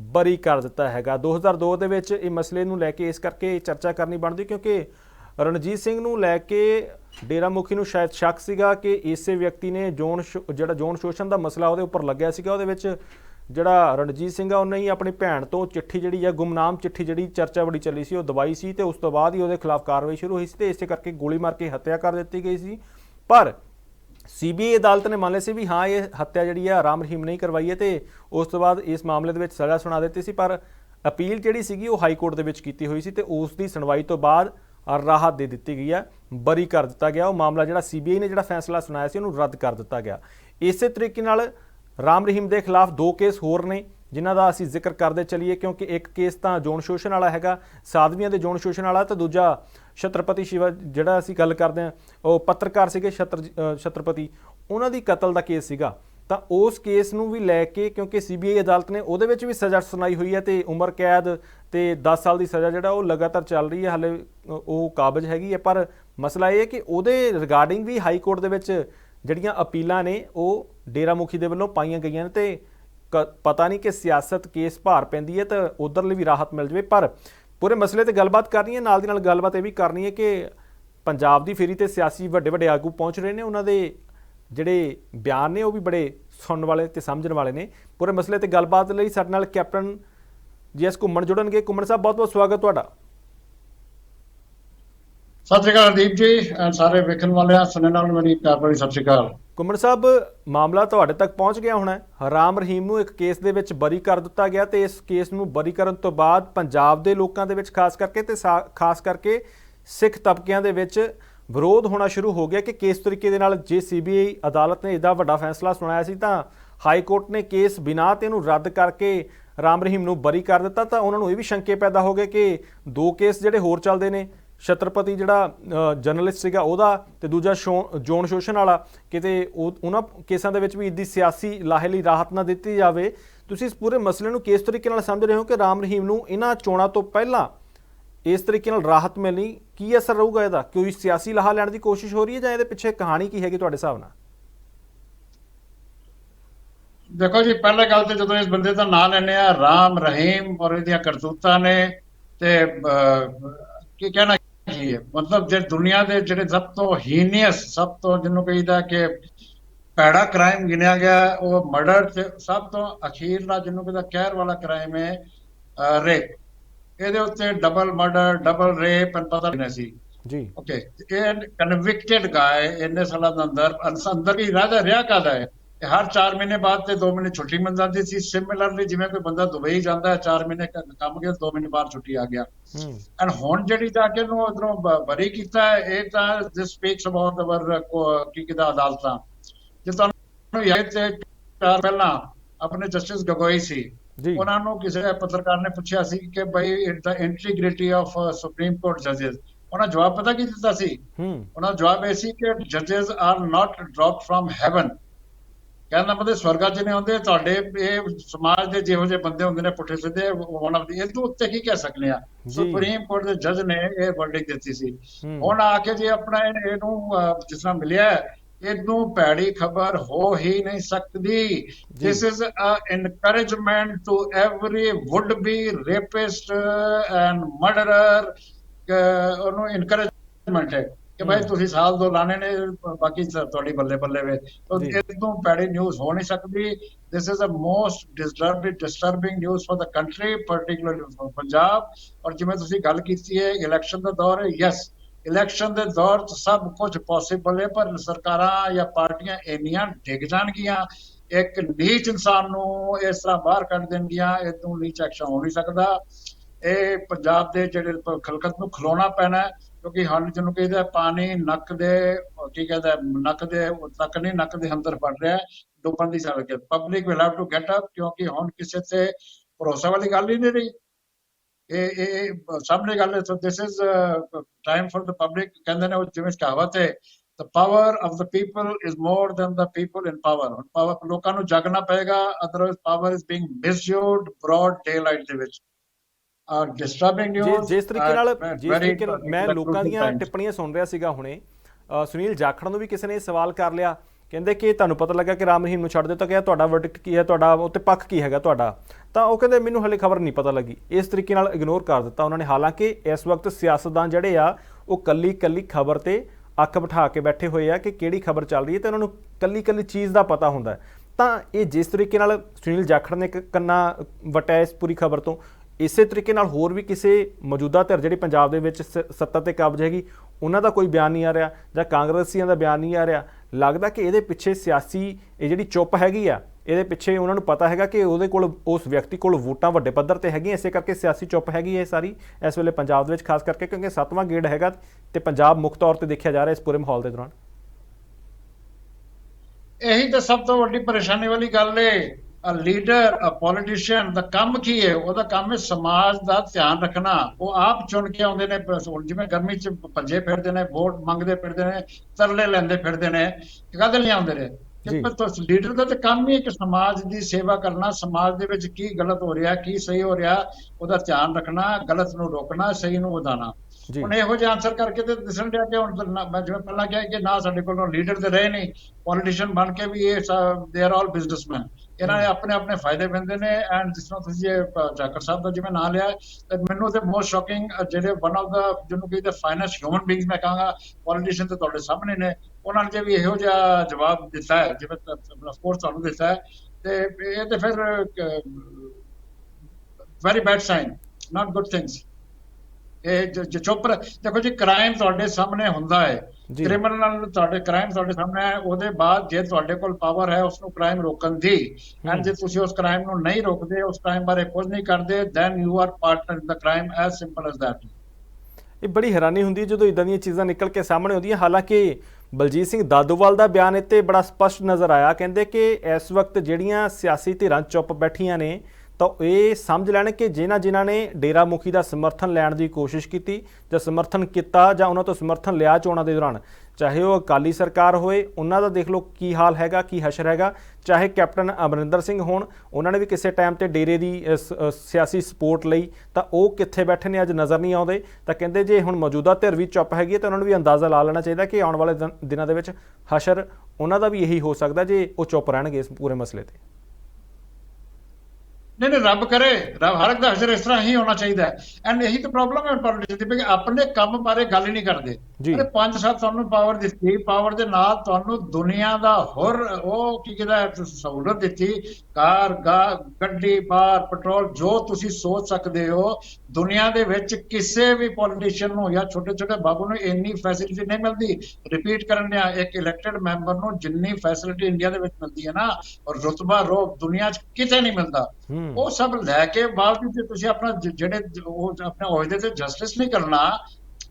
ਬਰੀ ਕਰ ਦਿੱਤਾ ਹੈਗਾ। 2002 ਦੇ ਵਿੱਚ ਇਹ ਮਸਲੇ ਨੂੰ ਲੈ ਕੇ ਇਸ ਕਰਕੇ ਚਰਚਾ ਕਰਨੀ ਬਣਦੀ ਕਿਉਂਕਿ ਰਣਜੀਤ ਸਿੰਘ ਨੂੰ ਲੈ ਕੇ ਡੇਰਾ ਮੁਖੀ ਨੂੰ ਸ਼ਾਇਦ ਸ਼ੱਕ ਸੀਗਾ ਕਿ ਇਸੇ ਵਿਅਕਤੀ ਨੇ ਜੋਨ ਸ਼ੋ- ਜਿਹੜਾ ਜੋਨ ਸ਼ੋਸ਼ਣ ਦਾ ਮਸਲਾ ਉਹਦੇ ਉੱਪਰ ਲੱਗਿਆ ਸੀਗਾ, ਉਹਦੇ ਵਿੱਚ ਜਿਹੜਾ ਰਣਜੀਤ ਸਿੰਘ ਆ, ਉਹਨੇ ਹੀ ਆਪਣੀ ਭੈਣ ਤੋਂ ਚਿੱਠੀ ਜਿਹੜੀ ਆ ਗੁੰਮਨਾਮ ਚਿੱਠੀ ਜਿਹੜੀ ਚਰਚਾ ਬੜੀ ਚੱਲੀ ਸੀ, ਉਹ ਦਵਾਈ ਸੀ ਤੇ ਉਸ ਤੋਂ ਬਾਅਦ ਹੀ ਉਹਦੇ ਖਿਲਾਫ ਕਾਰਵਾਈ ਸ਼ੁਰੂ ਹੋਈ ਸੀ ਤੇ ਇਸੇ ਕਰਕੇ ਗੋਲੀ ਮਾਰ ਕੇ ਹੱਤਿਆ ਕਰ ਦਿੱਤੀ ਗਈ ਸੀ। ਪਰ ਸੀਬੀਆਈ ਅਦਾਲਤ ਨੇ ਮੰਨ ਲਿਆ ਸੀ ਵੀ ਹਾਂ, ਇਹ ਹੱਤਿਆ ਜਿਹੜੀ ਆ, ਰਾਮ ਰਹੀਮ ਨਹੀਂ ਕਰਵਾਈ ਹੈ ਤੇ ਉਸ ਤੋਂ ਬਾਅਦ ਇਸ ਮਾਮਲੇ ਦੇ ਵਿੱਚ ਸਜ਼ਾ ਸੁਣਾ ਦਿੱਤੀ ਸੀ, ਪਰ ਅਪੀਲ ਜਿਹੜੀ ਸੀਗੀ ਉਹ ਹਾਈ ਕੋਰਟ ਦੇ ਵਿੱਚ ਕੀਤੀ ਹੋਈ ਸੀ ਤੇ ਉਸ ਦੀ ਸੁਣਵਾਈ ਤੋਂ ਬਾਅਦ ਰਾਹਤ ਦੇ ਦਿੱਤੀ ਗਈ ਹੈ ਬਰੀ ਕਰ ਦਿੱਤਾ ਗਿਆ। ਉਹ ਮਾਮਲਾ ਜਿਹੜਾ ਸੀਬੀਆਈ ਨੇ ਜਿਹੜਾ ਫੈਸਲਾ ਸੁਣਾਇਆ ਸੀ, ਉਹਨੂੰ ਰੱਦ ਕਰ ਦਿੱਤਾ ਗਿਆ। ਇਸੇ ਤਰੀਕੇ ਨਾਲ ਰਾਮ ਰਹੀਮ ਦੇ ਖਿਲਾਫ ਦੋ ਕੇਸ ਹੋਰ ਨੇ। ਜਿਨ੍ਹਾਂ ਦਾ ਅਸੀਂ ਜ਼ਿਕਰ ਕਰਦੇ ਚੱਲੀਏ, ਕਿਉਂਕਿ ਇੱਕ ਕੇਸ ਤਾਂ ਜੋਨ ਸ਼ੋਸ਼ਣ ਵਾਲਾ ਹੈਗਾ, ਸਾਧਵੀਆਂ ਦੇ ਜੋਨ ਸ਼ੋਸ਼ਣ ਵਾਲਾ, ਤੇ ਦੂਜਾ ਛਤਰਪਤੀ ਸ਼ਿਵਾ, ਜਿਹੜਾ ਅਸੀਂ ਗੱਲ ਕਰਦੇ ਹਾਂ, ਉਹ ਪੱਤਰਕਾਰ ਸੀਗੇ ਛਤਰ ਛਤਰਪਤੀ, ਉਹਨਾਂ ਦੀ ਕਤਲ ਦਾ ਕੇਸ ਸੀਗਾ। ਤਾਂ ਉਸ ਕੇਸ ਨੂੰ ਵੀ ਲੈ ਕੇ, ਕਿਉਂਕਿ ਸੀਬੀਆਈ ਅਦਾਲਤ ਨੇ ਉਹਦੇ ਵਿੱਚ ਵੀ ਸਜ਼ਾ ਸੁਣਾਈ ਹੋਈ ਹੈ, ਤੇ ਉਮਰ ਕੈਦ ਤੇ 10 ਸਾਲ ਦੀ ਸਜ਼ਾ ਜਿਹੜਾ ਉਹ ਲਗਾਤਾਰ ਚੱਲ ਰਹੀ ਹੈ, ਹਾਲੇ ਉਹ ਕਾਬਜ ਹੈਗੀ ਹੈ। ਪਰ ਮਸਲਾ ਇਹ ਹੈ ਕਿ ਉਹਦੇ ਰਿਗਾਰਡਿੰਗ ਵੀ ਹਾਈ ਕੋਰਟ ਦੇ ਵਿੱਚ ਜਿਹੜੀਆਂ ਅਪੀਲਾਂ ਨੇ, ਉਹ ਡੇਰਾ ਮੁਖੀ ਦੇ ਵੱਲੋਂ ਪਾਈਆਂ ਗਈਆਂ ਨੇ, ਤੇ ਪਤਾ ਨਹੀਂ ਕਿ ਸਿਆਸਤ ਕੇਸ ਭਾਰ ਪੈਂਦੀ ਹੈ ਤਾਂ ਉਧਰਲੀ ਵੀ ਰਾਹਤ ਮਿਲ ਜਵੇ, ਪਰ ਪੂਰੇ ਮਸਲੇ ਤੇ ਗੱਲਬਾਤ ਕਰਨੀ ਹੈ, ਨਾਲ ਦੀ ਨਾਲ ਗੱਲਬਾਤ ਇਹ ਵੀ ਕਰਨੀ ਹੈ ਕਿ ਪੰਜਾਬ ਦੀ ਫੇਰੀ ਤੇ ਸਿਆਸੀ ਵੱਡੇ ਵੱਡੇ ਆਗੂ ਪਹੁੰਚ ਰਹੇ ਨੇ, ਉਹਨਾਂ ਦੇ ਜਿਹੜੇ ਬਿਆਨ ਨੇ ਉਹ ਵੀ ਬੜੇ ਸੁਣਨ ਵਾਲੇ ਤੇ ਸਮਝਣ ਵਾਲੇ ਨੇ। ਪੂਰੇ ਮਸਲੇ ਤੇ ਗੱਲਬਾਤ ਲਈ ਸਾਡੇ ਨਾਲ ਕੈਪਟਨ ਜੀਐਸ ਘੁੰਮਣ ਜੁੜਨਗੇ। ਘੁੰਮਣ ਸਾਹਿਬ ਬਹੁਤ ਬਹੁਤ ਸਵਾਗਤ ਤੁਹਾਡਾ। ਸਤਿ ਸ਼੍ਰੀ ਅਕਾਲ ਦੀਪ ਜੀ ਸਾਰੇ ਵੇਖਣ ਵਾਲਿਆਂ, ਸੁਣਨ ਨਾਲ ਮੇਰੀ ਪਿਆਰ ਭਰੀ ਸਤਿ ਸ਼੍ਰੀ ਅਕਾਲ। ਕੁਮਰ ਸਾਹਿਬ, ਮਾਮਲਾ ਤੁਹਾਡੇ ਤੱਕ ਪਹੁੰਚ ਗਿਆ ਹੋਣਾ ਹੈ। ਰਾਮ ਰਹੀਮ ਨੂੰ ਇੱਕ ਕੇਸ ਦੇ ਵਿੱਚ ਬਰੀ ਕਰ ਦਿੱਤਾ ਗਿਆ ਤੇ ਇਸ ਕੇਸ ਨੂੰ ਬਰੀ ਕਰਨ ਤੋਂ ਬਾਅਦ ਪੰਜਾਬ ਦੇ ਲੋਕਾਂ ਦੇ ਵਿੱਚ ਖਾਸ ਕਰਕੇ ਤੇ ਸਾ- ਖਾਸ ਕਰਕੇ ਸਿੱਖ ਤਬਕਿਆਂ ਦੇ ਵਿੱਚ ਵਿਰੋਧ ਹੋਣਾ ਸ਼ੁਰੂ ਹੋ ਗਿਆ ਕਿ ਕਿਸ ਤਰੀਕੇ ਦੇ ਨਾਲ ਜੇ ਸੀਬੀਆਈ ਅਦਾਲਤ ਨੇ ਇਹਦਾ ਵੱਡਾ ਫੈਸਲਾ ਸੁਣਾਇਆ ਸੀ ਤਾਂ ਹਾਈ ਕੋਰਟ ਨੇ ਕੇਸ ਬਿਨਾਂ ਤੇ ਇਹਨੂੰ ਰੱਦ ਕਰਕੇ ਰਾਮ ਰਹੀਮ ਨੂੰ ਬਰੀ ਕਰ ਦਿੱਤਾ ਤਾਂ ਉਹਨਾਂ ਨੂੰ ਇਹ ਵੀ ਸ਼ੰਕੇ ਪੈਦਾ ਹੋ ਗਏ ਕਿ ਦੋ ਕੇਸ ਜਿਹੜੇ ਹੋਰ ਚੱਲਦੇ ਨੇ ਛਤਰਪਤੀ ਜਿਹੜਾ ਜਰਨਲਿਸਟ ਸੀਗਾ ਉਹਦਾ ਤੇ ਦੂਜਾ ਸ਼ੋ- ਜੋਨ ਸ਼ੋਸ਼ਣ ਵਾਲਾ, ਕਿਤੇ ਉਹਨਾਂ ਕੇਸਾਂ ਦੇ ਵਿੱਚ ਵੀ ਇੱਦੀ ਸਿਆਸੀ ਲਾਹੇ ਲਈ ਰਾਹਤ ਨਾ ਦਿੱਤੀ ਜਾਵੇ। ਤੁਸੀਂ ਇਸ ਪੂਰੇ ਮਸਲੇ ਨੂੰ ਕਿਸ ਤਰੀਕੇ ਨਾਲ ਸਮਝ ਰਹੇ ਹੋ ਕਿ ਰਾਮ ਰਹੀਮ ਨੂੰ ਇਹਨਾਂ ਚੋਣਾਂ ਤੋਂ ਪਹਿਲਾਂ ਇਸ ਤਰੀਕੇ ਨਾਲ ਰਾਹਤ ਮਿਲਣੀ, ਕੀ ਅਸਰ ਰਹੂਗਾ ਇਹਦਾ? ਕੋਈ ਸਿਆਸੀ ਲਾਹਾ ਲੈਣ ਦੀ ਕੋਸ਼ਿਸ਼ ਹੋ ਰਹੀ ਹੈ ਜਾਂ ਇਹਦੇ ਪਿੱਛੇ ਕਹਾਣੀ ਕੀ ਹੈਗੀ ਤੁਹਾਡੇ ਹਿਸਾਬ ਨਾਲ? ਦੇਖੋ ਜੀ, ਪਹਿਲਾ ਗੱਲ ਤੇ ਜਦੋਂ ਇਸ ਬੰਦੇ ਦਾ ਨਾਮ ਲੈਨੇ ਆ ਰਾਮ ਰਹੀਮ ਔਰ ਇਹਦੀਆਂ ਕਰਤੂਤਾਂ ਨੇ ਤੇ ਕੀ ਕਹਿਣਾ ਮਤਲਬ ਜੇ ਦੁਨੀਆ ਦੇ ਜਿਹੜੇ ਸਭ ਤੋਂ ਹੀਨੀਅਸ ਸਭ ਤੋਂ ਜਿਹਨੂੰ ਕਹੀਦਾ ਕਿ ਪੈੜਾ ਕ੍ਰਾਈਮ ਗਿਣਿਆ ਗਿਆ ਉਹ ਮਰਡਰ ਤੇ ਸਭ ਤੋਂ ਅਖੀਰਲਾ ਜਿਹਨੂੰ ਕਹਿੰਦਾ ਕਹਿਰ ਵਾਲਾ ਕ੍ਰਾਈਮ ਹੈ ਰੇਪ ਇਹਦੇ ਉੱਤੇ double murder double rape and ਪਤਾ ਨਹੀਂ ਸੀ? ਜੀ। ਓਕੇ ਇਹ ਕਨਵਿਕਟਡ ਗਾਇ ਇੰਨੇ ਸਾਲਾਂ ਦੇ ਅੰਦਰ ਅੰਦਰ ਹੀ ਰਾਜਾ ਰਿਹਾ ਕਾਦਾ ਹੈ? ਹਰ 4 ਮਹੀਨੇ ਬਾਅਦ ਤੇ 2 ਮਹੀਨੇ ਛੁੱਟੀ ਮਿਲ ਜਾਂਦੀ ਸੀ। ਸਿਮਿਲਰਲੀ ਜਿਵੇਂ ਕੋਈ ਬੰਦਾ ਦੁਬਈ ਜਾਂਦਾ ਹੈ 4 ਮਹੀਨੇ ਕੰਮ ਗਿਆ 2 ਮਹੀਨੇ ਬਾਅਦ ਛੁੱਟੀ ਆ ਗਿਆ। ਹੂੰ। ਐਂਡ ਹੁਣ ਜਿਹੜੀ ਜਾ ਕੇ ਨੂੰ ਉਧਰੋਂ ਬਰੀ ਕੀਤਾ ਹੈ, ਇਹ ਤਾਂ ਦਿਸ ਸਪੀਕਸ ਅਬਾਊਟ ਅਵਰ ਕੀ ਕਿਦਾ ਅਦਾਲਤਾਂ ਜੇ ਤੁਹਾਨੂੰ ਯਾਦ ਤੇ ਚਾਰ ਪਹਿਲਾਂ ਆਪਣੇ ਜਸਟਿਸ ਗਗੋਈ ਸੀ। ਉਹਨਾਂ ਨੂੰ ਕਿਸੇ ਪੱਤਰਕਾਰ ਨੇ ਪੁੱਛਿਆ ਸੀ ਕਿ ਬਈ ਦਾ ਇੰਟੀਗ੍ਰਿਟੀ ਆਫ ਸੁਪਰੀਮ ਕੋਰਟ ਜਜਸ ਉਹਨਾਂ ਜਵਾਬ ਪਤਾ ਕੀ ਦਿੱਤਾ ਸੀ? ਹੂੰ। ਉਹਨਾਂ ਦਾ ਜਵਾਬ ਇਹ ਸੀ ਕਿ ਜਜਸ are not dropped from heaven ਕਹਿੰਦਾ ਮਤਲਬ ਸਵਰਗਾ ਨਹੀਂ ਹੁੰਦੇ ਤੁਹਾਡੇ ਇਹ ਸਮਾਜ ਦੇ ਜਿਹੋ ਜਿਹੇ ਬੰਦੇ ਹੁੰਦੇ ਨੇ ਪੁੱਠੇ ਸਿੱਧੇ ਆਫ ਦੀ ਇਹ ਤੋਂ ਉੱਤੇ ਕੀ ਕਹਿ ਸਕਨੇ ਆ। ਸੁਪਰੀਮ ਕੋਰਟ ਦੇ ਜੱਜ ਨੇ ਇਹ ਵਰਡਿਕ ਦਿੱਤੀ ਸੀ। ਹੁਣ ਆ ਕੇ ਜੇ ਆਪਣਾ ਇਹ- ਇਹਨੂੰ ਜਿਸ ਤਰ੍ਹਾਂ ਮਿਲਿਆ ਇਹਨੂੰ ਭੈੜੀ ਖਬਰ ਹੋ ਹੀ ਨਹੀਂ ਸਕਦੀ। a encouragement to every would be rapist uh, and murderer uh, ਉਹਨੂੰ encouragement ਹੈ। ਕਿ ਭਾਈ। ਤੁਸੀਂ ਸਾਲ ਦੋ ਲਾਣੇ ਨੇ ਬਾਕੀ ਤਾਂ ਤੁਹਾਡੀ ਬੱਲੇ ਬੱਲੇ ਵੇ ਜੀ। ਇਦੋਂ ਭੈੜੀ ਨਿਊਜ਼ ਹੋ ਨਹੀਂ ਸਕਦੀ। This is the most disturbing disturbing news for the country particularly for Punjab. ਔਰ ਜਿਵੇਂ ਤੁਸੀਂ ਗੱਲ ਕੀਤੀ ਹੈ ਇਲੈਕਸ਼ਨ ਦਾ ਦੌਰ ਹੈ ਯੈਸ ਇਲੈਕਸ਼ਨ ਦੇ ਦੌਰ 'ਚ ਸਭ ਕੁਝ ਪੋਸੀਬਲ ਹੈ ਪਰ ਸਰਕਾਰਾਂ ਜਾਂ ਪਾਰਟੀਆਂ ਇੰਨੀਆਂ ਡਿੱਗ ਜਾਣਗੀਆਂ। ਇੱਕ ਨੀਚ ਇਨਸਾਨ ਨੂੰ ਇਸ ਤਰ੍ਹਾਂ ਬਾਹਰ ਕੱਢ ਦੇਣਗੀਆਂ ਇਹ ਤੋਂ ਨੀਚ ਐਕਸ਼ਨ ਹੋ ਨਹੀਂ ਸਕਦਾ। ਇਹ ਪੰਜਾਬ ਦੇ ਜਿਹੜੇ ਖਲਕਤ ਨੂੰ ਖਲੋਣਾ ਪੈਣਾ ਹੈ, ਕਿਉਂਕਿ ਹਨ ਜਿਹਨੂੰ ਕਹਿੰਦੇ ਪਾਣੀ ਨੱਕ ਦੇ, ਕੀ ਕਹਿੰਦਾ, ਨੱਕ ਦੇ ਤੱਕ ਨਹੀਂ, ਨੱਕ ਦੇ ਅੰਦਰ ਵੜ ਰਿਹਾ ਡੁੱਬਣ ਦੀ ਸੜਕ public will have to get up ਕਿਉਂਕਿ ਹੁਣ ਕਿਸੇ ਤੇ ਭਰੋਸਾ ਵਾਲੀ ਗੱਲ ਹੀ ਨਹੀਂ ਰਹੀ। ਇਹ ਇਹ ਸਾਹਮਣੇ ਗੱਲ ਹੈ so this is time for the public ਕਹਿੰਦੇ ਨੇ ਉਹ ਜਿਵੇਂ ਕਹਾਵਤ ਹੈ, the power of the people is more than the people in power. ਹੁਣ power ਲੋਕਾਂ ਨੂੰ ਜਾਗਣਾ ਪਏਗਾ otherwise power is being misused broad daylight ਦੇ ਵਿੱਚ। ਆ ਡਿਸਟਰਬਿੰਗ ਨਿਊਜ਼ ਜਿਸ ਤਰੀਕੇ ਨਾਲ ਜਿਸ ਤਰੀਕੇ ਨਾਲ ਮੈਂ ਲੋਕਾਂ ਦੀਆਂ ਟਿੱਪਣੀਆਂ ਸੁਣ ਰਿਹਾ ਸੀਗਾ ਹੁਣੇ ਸੁਨੀਲ ਜਾਖੜ ਨੂੰ ਵੀ ਕਿਸੇ ਨੇ ਸਵਾਲ ਕਰ ਲਿਆ। ਕਹਿੰਦੇ ਕਿ ਤੁਹਾਨੂੰ ਪਤਾ ਲੱਗਾ ਕਿ ਰਾਮ ਰਹੀਮ ਨੂੰ ਛੱਡ ਦਿੱਤਾ ਗਿਆ ਤੁਹਾਡਾ ਵਰਡਿਕਟ ਕੀ ਹੈ ਤੁਹਾਡਾ ਉੱਤੇ ਪੱਖ ਕੀ ਹੈਗਾ ਤੁਹਾਡਾ? ਤਾਂ ਉਹ ਕਹਿੰਦੇ ਮੈਨੂੰ ਹਲੇ ਖਬਰ ਨਹੀਂ ਪਤਾ ਲੱਗੀ। ਇਸ ਤਰੀਕੇ ਨਾਲ ਇਗਨੋਰ ਕਰ ਦਿੱਤਾ ਉਹਨਾਂ ਨੇ। ਹਾਲਾਂਕਿ ਇਸ ਵਕਤ ਸਿਆਸਤਦਾਨ ਜਿਹੜੇ ਆ ਉਹ ਕੱਲੀ ਕੱਲੀ ਖਬਰ ਤੇ ਅੱਖ ਬਿਠਾ ਕੇ ਬੈਠੇ ਹੋਏ ਆ ਕਿ ਕਿਹੜੀ ਖਬਰ ਚੱਲ ਰਹੀ ਹੈ ਤੇ ਉਹਨਾਂ ਨੂੰ ਕੱਲੀ ਕੱਲੀ ਚੀਜ਼ ਦਾ ਪਤਾ ਹੁੰਦਾ। ਤਾਂ ਇਹ ਜਿਸ ਤਰੀਕੇ ਨਾਲ ਸੁਨੀਲ ਜਾਖੜ ਨੇ ਇੱਕ ਕੰਨਾ ਵਟਿਆ ਇਸ ਪੂਰੀ ਖਬਰ ਤੋਂ ਇਸੇ ਤਰੀਕੇ ਨਾਲ ਹੋਰ ਵੀ ਕਿਸੇ ਮੌਜੂਦਾ ਧਿਰ ਜਿਹੜੀ ਪੰਜਾਬ ਦੇ ਵਿੱਚ ਸ- ਸੱਤਾ ਤੇ ਕਾਬਜ ਹੈਗੀ, ਉਹਨਾਂ ਦਾ ਕੋਈ ਬਿਆਨ ਨਹੀਂ ਆ ਰਿਹਾ ਜਾਂ ਕਾਂਗਰਸੀਆਂ ਦਾ ਬਿਆਨ ਨਹੀਂ ਆ ਰਿਹਾ, ਲੱਗਦਾ ਕਿ ਇਹਦੇ ਪਿੱਛੇ ਸਿਆਸੀ ਇਹ ਜਿਹੜੀ ਚੁੱਪ ਹੈਗੀ ਆ, ਇਹਦੇ ਪਿੱਛੇ ਉਹਨਾਂ ਨੂੰ ਪਤਾ ਹੈਗਾ ਕਿ ਉਹਦੇ ਕੋਲ, ਉਸ ਵਿਅਕਤੀ ਕੋਲ ਵੋਟਾਂ ਵੱਡੇ ਪੱਧਰ ਤੇ ਹੈਗੀਆਂ, ਇਸੇ ਕਰਕੇ ਸਿਆਸੀ ਚੁੱਪ ਹੈਗੀ ਹੈ ਇਹ ਸਾਰੀ ਇਸ ਵੇਲੇ ਪੰਜਾਬ ਦੇ ਵਿੱਚ, ਖਾਸ ਕਰਕੇ ਕਿਉਂਕਿ ਸੱਤਵਾਂ ਗੇੜ ਹੈਗਾ ਤੇ ਪੰਜਾਬ ਮੁੱਖ ਤੌਰ ਤੇ ਦੇਖਿਆ ਜਾ ਰਿਹਾ ਇਸ ਪੂਰੇ ਮਾਹੌਲ ਦੇ ਦੌਰਾਨ। ਇਹੀ ਤਾਂ ਸਭ ਤੋਂ ਵੱਡੀ ਪਰੇਸ਼ਾਨੀ ਵਾਲੀ ਗੱਲ ਏ ਅ ਲੀਡਰ ਅ ਪੋਲੀਟੀਸ਼ੀਅਨ ਦਾ ਕੰਮ ਕੀ ਹੈ? ਉਹਦਾ ਕੰਮ ਹੈ ਸਮਾਜ ਦਾ ਧਿਆਨ ਰੱਖਣਾ। ਉਹ ਆਪ ਚੁਣ ਕੇ ਆਉਂਦੇ ਨੇ ਜਿਵੇਂ ਗਰਮੀ ਚ ਭੱਜੇ ਫਿਰਦੇ ਨੇ ਵੋਟ ਮੰਗਦੇ ਫਿਰਦੇ ਨੇ ਤਰਲੇ ਲੈਂਦੇ ਫਿਰਦੇ ਨੇ ਕਾਹਦੇ ਲਈ ਆਉਂਦੇ ਨੇ ਪਰ ਲੀਡਰ ਦਾ ਤਾਂ ਕੰਮ ਹੀ ਹੈ ਕਿ ਸਮਾਜ ਦੀ ਸੇਵਾ ਕਰਨਾ ਸਮਾਜ ਦੇ ਵਿੱਚ ਕੀ ਗਲਤ ਹੋ ਰਿਹਾ ਕੀ ਸਹੀ ਹੋ ਰਿਹਾ ਉਹਦਾ ਧਿਆਨ ਰੱਖਣਾ ਗਲਤ ਨੂੰ ਰੋਕਣਾ ਸਹੀ ਨੂੰ ਵਧਾਉਣਾ। ਜੀ। ਹੁਣ ਇਹੋ ਜਿਹਾ ਆਨਸਰ ਕਰਕੇ ਤੇ ਦਿਸਣ ਡਿਆ ਕਿ ਹੁਣ ਤਾਂ ਮੈਂ ਜਿਵੇਂ ਪਹਿਲਾਂ ਕਿਹਾ ਕਿ ਨਾ ਸਾਡੇ ਕੋਲ ਲੀਡਰ ਤੇ ਰਹੇ ਨਹੀਂ ਪੋਲੀਟੀਸ਼ੀਅਨ ਬਣ ਕੇ ਵੀ ਇਹ ਦੇ ਆਰ ਆਲ ਬਿਜ਼ਨਸਮੈਨ ਇਹਨਾਂ ਨੇ ਆਪਣੇ ਆਪਣੇ ਫਾਇਦੇ ਬੰਦੇ ਨੇ ਐਂਡ ਜਿਸ ਤਰ੍ਹਾਂ ਤੁਸੀਂ ਇਹ ਜਾਖੜ ਸਾਹਿਬ ਦਾ ਜਿਵੇਂ ਨਾਂ ਲਿਆ ਮੈਨੂੰ ਤੇ ਮੋਸਟ ਸ਼ੌਕਿੰਗ ਜਿਹੜੇ ਵਨ ਆਫ ਦਾ ਜਿਹਨੂੰ ਕਹਿੰਦੇ ਫਾਈਨੈਂਸ ਹਿਊਮਨ ਬੀਇੰਗਸ ਮੈਂ ਕਹਾਂਗਾ ਪੋਲੀਟੀਸ਼ੀਅਨ ਤੇ ਤੁਹਾਡੇ ਸਾਹਮਣੇ ਨੇ ਉਹਨਾਂ ਨੇ ਵੀ ਇਹੋ ਜਿਹਾ ਜਵਾਬ ਦਿੱਤਾ ਹੈ ਜਿਵੇਂ ਆਫ ਕੋਰਸ ਤੁਹਾਨੂੰ ਦਿੱਤਾ ਹੈ ਤੇ ਇਹ ਤੇ ਫਿਰ very bad sign not good things ਇਹ ਜੋ ਜੋ ਚੁੱਪ ਰਹਿ- ਦੇਖੋ ਜੀ ਕ੍ਰਾਈਮ ਤੁਹਾਡੇ ਸਾਹਮਣੇ ਹੁੰਦਾ ਹੈ। ਕ੍ਰਿਮੀਨਲ ਤੁਹਾਡੇ ਕ੍ਰਾਈਮ ਤੁਹਾਡੇ ਸਾਹਮਣੇ ਹੈ ਉਹਦੇ ਬਾਅਦ ਜੇ ਤੁਹਾਡੇ ਕੋਲ ਪਾਵਰ ਹੈ ਉਸ ਨੂੰ ਕ੍ਰਾਈਮ ਰੋਕਣ ਦੀ। ਐਂਡ ਜੇ ਤੁਸੀਂ ਉਸ ਕ੍ਰਾਈਮ ਨੂੰ ਨਹੀਂ ਰੋਕਦੇ ਉਸ ਕ੍ਰਾਈਮ ਬਾਰੇ ਕੁਝ ਨਹੀਂ ਕਰਦੇ then you are partner in the crime as simple as that ਇਹ ਬੜੀ ਹੈਰਾਨੀ ਹੁੰਦੀ ਹੈ ਜਦੋਂ ਇਦਾਂ ਦੀਆਂ ਚੀਜ਼ਾਂ ਨਿਕਲ ਕੇ ਸਾਹਮਣੇ ਆਉਂਦੀਆਂ। ਹਾਲਾਂਕਿ ਬਲਜੀਤ ਸਿੰਘ ਦਾਦੂਵਾਲ ਦਾ ਬਿਆਨ ਇੱਥੇ ਬੜਾ ਸਪਸ਼ਟ ਨਜ਼ਰ ਆਇਆ। ਕਹਿੰਦੇ ਕਿ ਇਸ ਵਕਤ ਜਿਹੜੀਆਂ ਸਿਆਸੀ ਧਿਰਾਂ ਚੁੱਪ ਬੈਠੀਆਂ ਨੇ ਤਾਂ ਇਹ ਸਮਝ ਲੈਣ ਕਿ ਜਿਨ੍ਹਾਂ ਜਿਨ੍ਹਾਂ ਨੇ ਡੇਰਾ ਮੁਖੀ ਦਾ ਸਮਰਥਨ ਲੈਣ ਦੀ ਕੋਸ਼ਿਸ਼ ਕੀਤੀ ਜਾਂ ਸਮਰਥਨ ਕੀਤਾ ਜਾਂ ਉਹਨਾਂ ਤੋਂ ਸਮਰਥਨ ਲਿਆ ਚੋਣਾਂ ਦੇ ਦੌਰਾਨ, ਚਾਹੇ ਉਹ ਅਕਾਲੀ ਸਰਕਾਰ ਹੋਏ, ਉਹਨਾਂ ਦਾ ਦੇਖ ਲਓ ਕੀ ਹਾਲ ਹੈਗਾ, ਕੀ ਹਸ਼ਰ ਹੈਗਾ, ਚਾਹੇ ਕੈਪਟਨ ਅਮਰਿੰਦਰ ਸਿੰਘ ਹੋਣ, ਉਹਨਾਂ ਨੇ ਵੀ ਕਿਸੇ ਟਾਈਮ ਤੇ ਡੇਰੇ ਦੀ ਸਿਆਸੀ ਸਪੋਰਟ ਲਈ ਤਾਂ ਉਹ ਕਿੱਥੇ ਬੈਠੇ ਨੇ, ਅੱਜ ਨਜ਼ਰ ਨਹੀਂ ਆਉਂਦੇ, ਤਾਂ ਕਹਿੰਦੇ ਜੇ ਹੁਣ ਮੌਜੂਦਾ ਧਿਰ ਵੀ ਚੁੱਪ ਹੈਗੀ ਹੈ ਤਾਂ ਉਹਨਾਂ ਨੂੰ ਵੀ ਅੰਦਾਜ਼ਾ ਲਾ ਲੈਣਾ ਚਾਹੀਦਾ ਕਿ ਆਉਣ ਵਾਲੇ ਦਿਨ- ਦਿਨਾਂ ਦੇ ਵਿੱਚ ਹਸ਼ਰ ਉਹਨਾਂ ਦਾ ਵੀ ਇਹੀ ਹੋ ਸਕਦਾ ਜੇ ਉਹ ਚੁੱਪ ਰਹਿਣਗੇ ਇਸ ਪੂਰੇ ਮਸਲੇ ਤੇ। ਨਹੀਂ ਨਹੀਂ ਰੱਬ ਕਰੇ। ਰੱਬ ਹਰ ਇੱਕ ਦਾ ਹਸ਼ਰ ਇਸ ਤਰ੍ਹਾਂ ਹੀ ਹੋਣਾ ਚਾਹੀਦਾ ਹੈ। ਐਂਡ ਇਹੀ ਤਾਂ ਪ੍ਰੋਬਲਮ ਹੈ ਪੋਲਿਟਿਕਸ ਦੀ ਕਿ ਆਪਣੇ ਕੰਮ ਬਾਰੇ ਗੱਲ ਹੀ ਨਹੀਂ ਕਰਦੇ। ਅਰੇ ਪੰਜ ਸੱਤ ਤੁਹਾਨੂੰ ਪਾਵਰ ਦਿੱਤੀ ਪਾਵਰ ਦੇ ਨਾਲ ਤੁਹਾਨੂੰ ਦੁਨੀਆ ਦਾ ਹੋਰ ਉਹ ਕੀ ਕਹਿੰਦਾ ਸਹੂਲਤ ਦਿੱਤੀ ਕਾਰ ਗੱਡੀ ਬਾਰ ਪੈਟਰੋਲ ਜੋ ਤੁਸੀਂ ਸੋਚ ਸਕਦੇ ਹੋ ਦੁਨੀਆ ਦੇ ਵਿੱਚ ਕਿਸੇ ਵੀ ਪੋਲੀਟੀਸ਼ੀਅਨ ਨੂੰ ਜਾਂ ਛੋਟੇ ਛੋਟੇ ਬਾਬੂ ਨੂੰ ਇੰਨੀ ਫੈਸਿਲਿਟੀ ਨਹੀਂ ਮਿਲਦੀ। ਰਿਪੀਟ ਕਰਨ ਡਿਆ ਇੱਕ ਇਲੈਕਟਡ ਮੈਂਬਰ ਨੂੰ ਜਿੰਨੀ ਫੈਸਿਲਿਟੀ ਇੰਡੀਆ ਦੇ ਵਿੱਚ ਮਿਲਦੀ ਹੈ ਨਾ ਔਰ ਰੁਤਬਾ ਰੋਬ ਦੁਨੀਆ 'ਚ ਕਿਤੇ ਨਹੀਂ ਮਿਲਦਾ। ਉਹ ਸਭ ਲੈ ਕੇ ਬਾਵਜੂਦ ਜੇ ਤੁਸੀਂ ਆਪਣਾ ਜਿਹੜੇ ਉਹ ਆਪਣੇ ਅਹੁਦੇ ਤੇ ਜਸਟਿਸ ਨਹੀਂ ਕਰਨਾ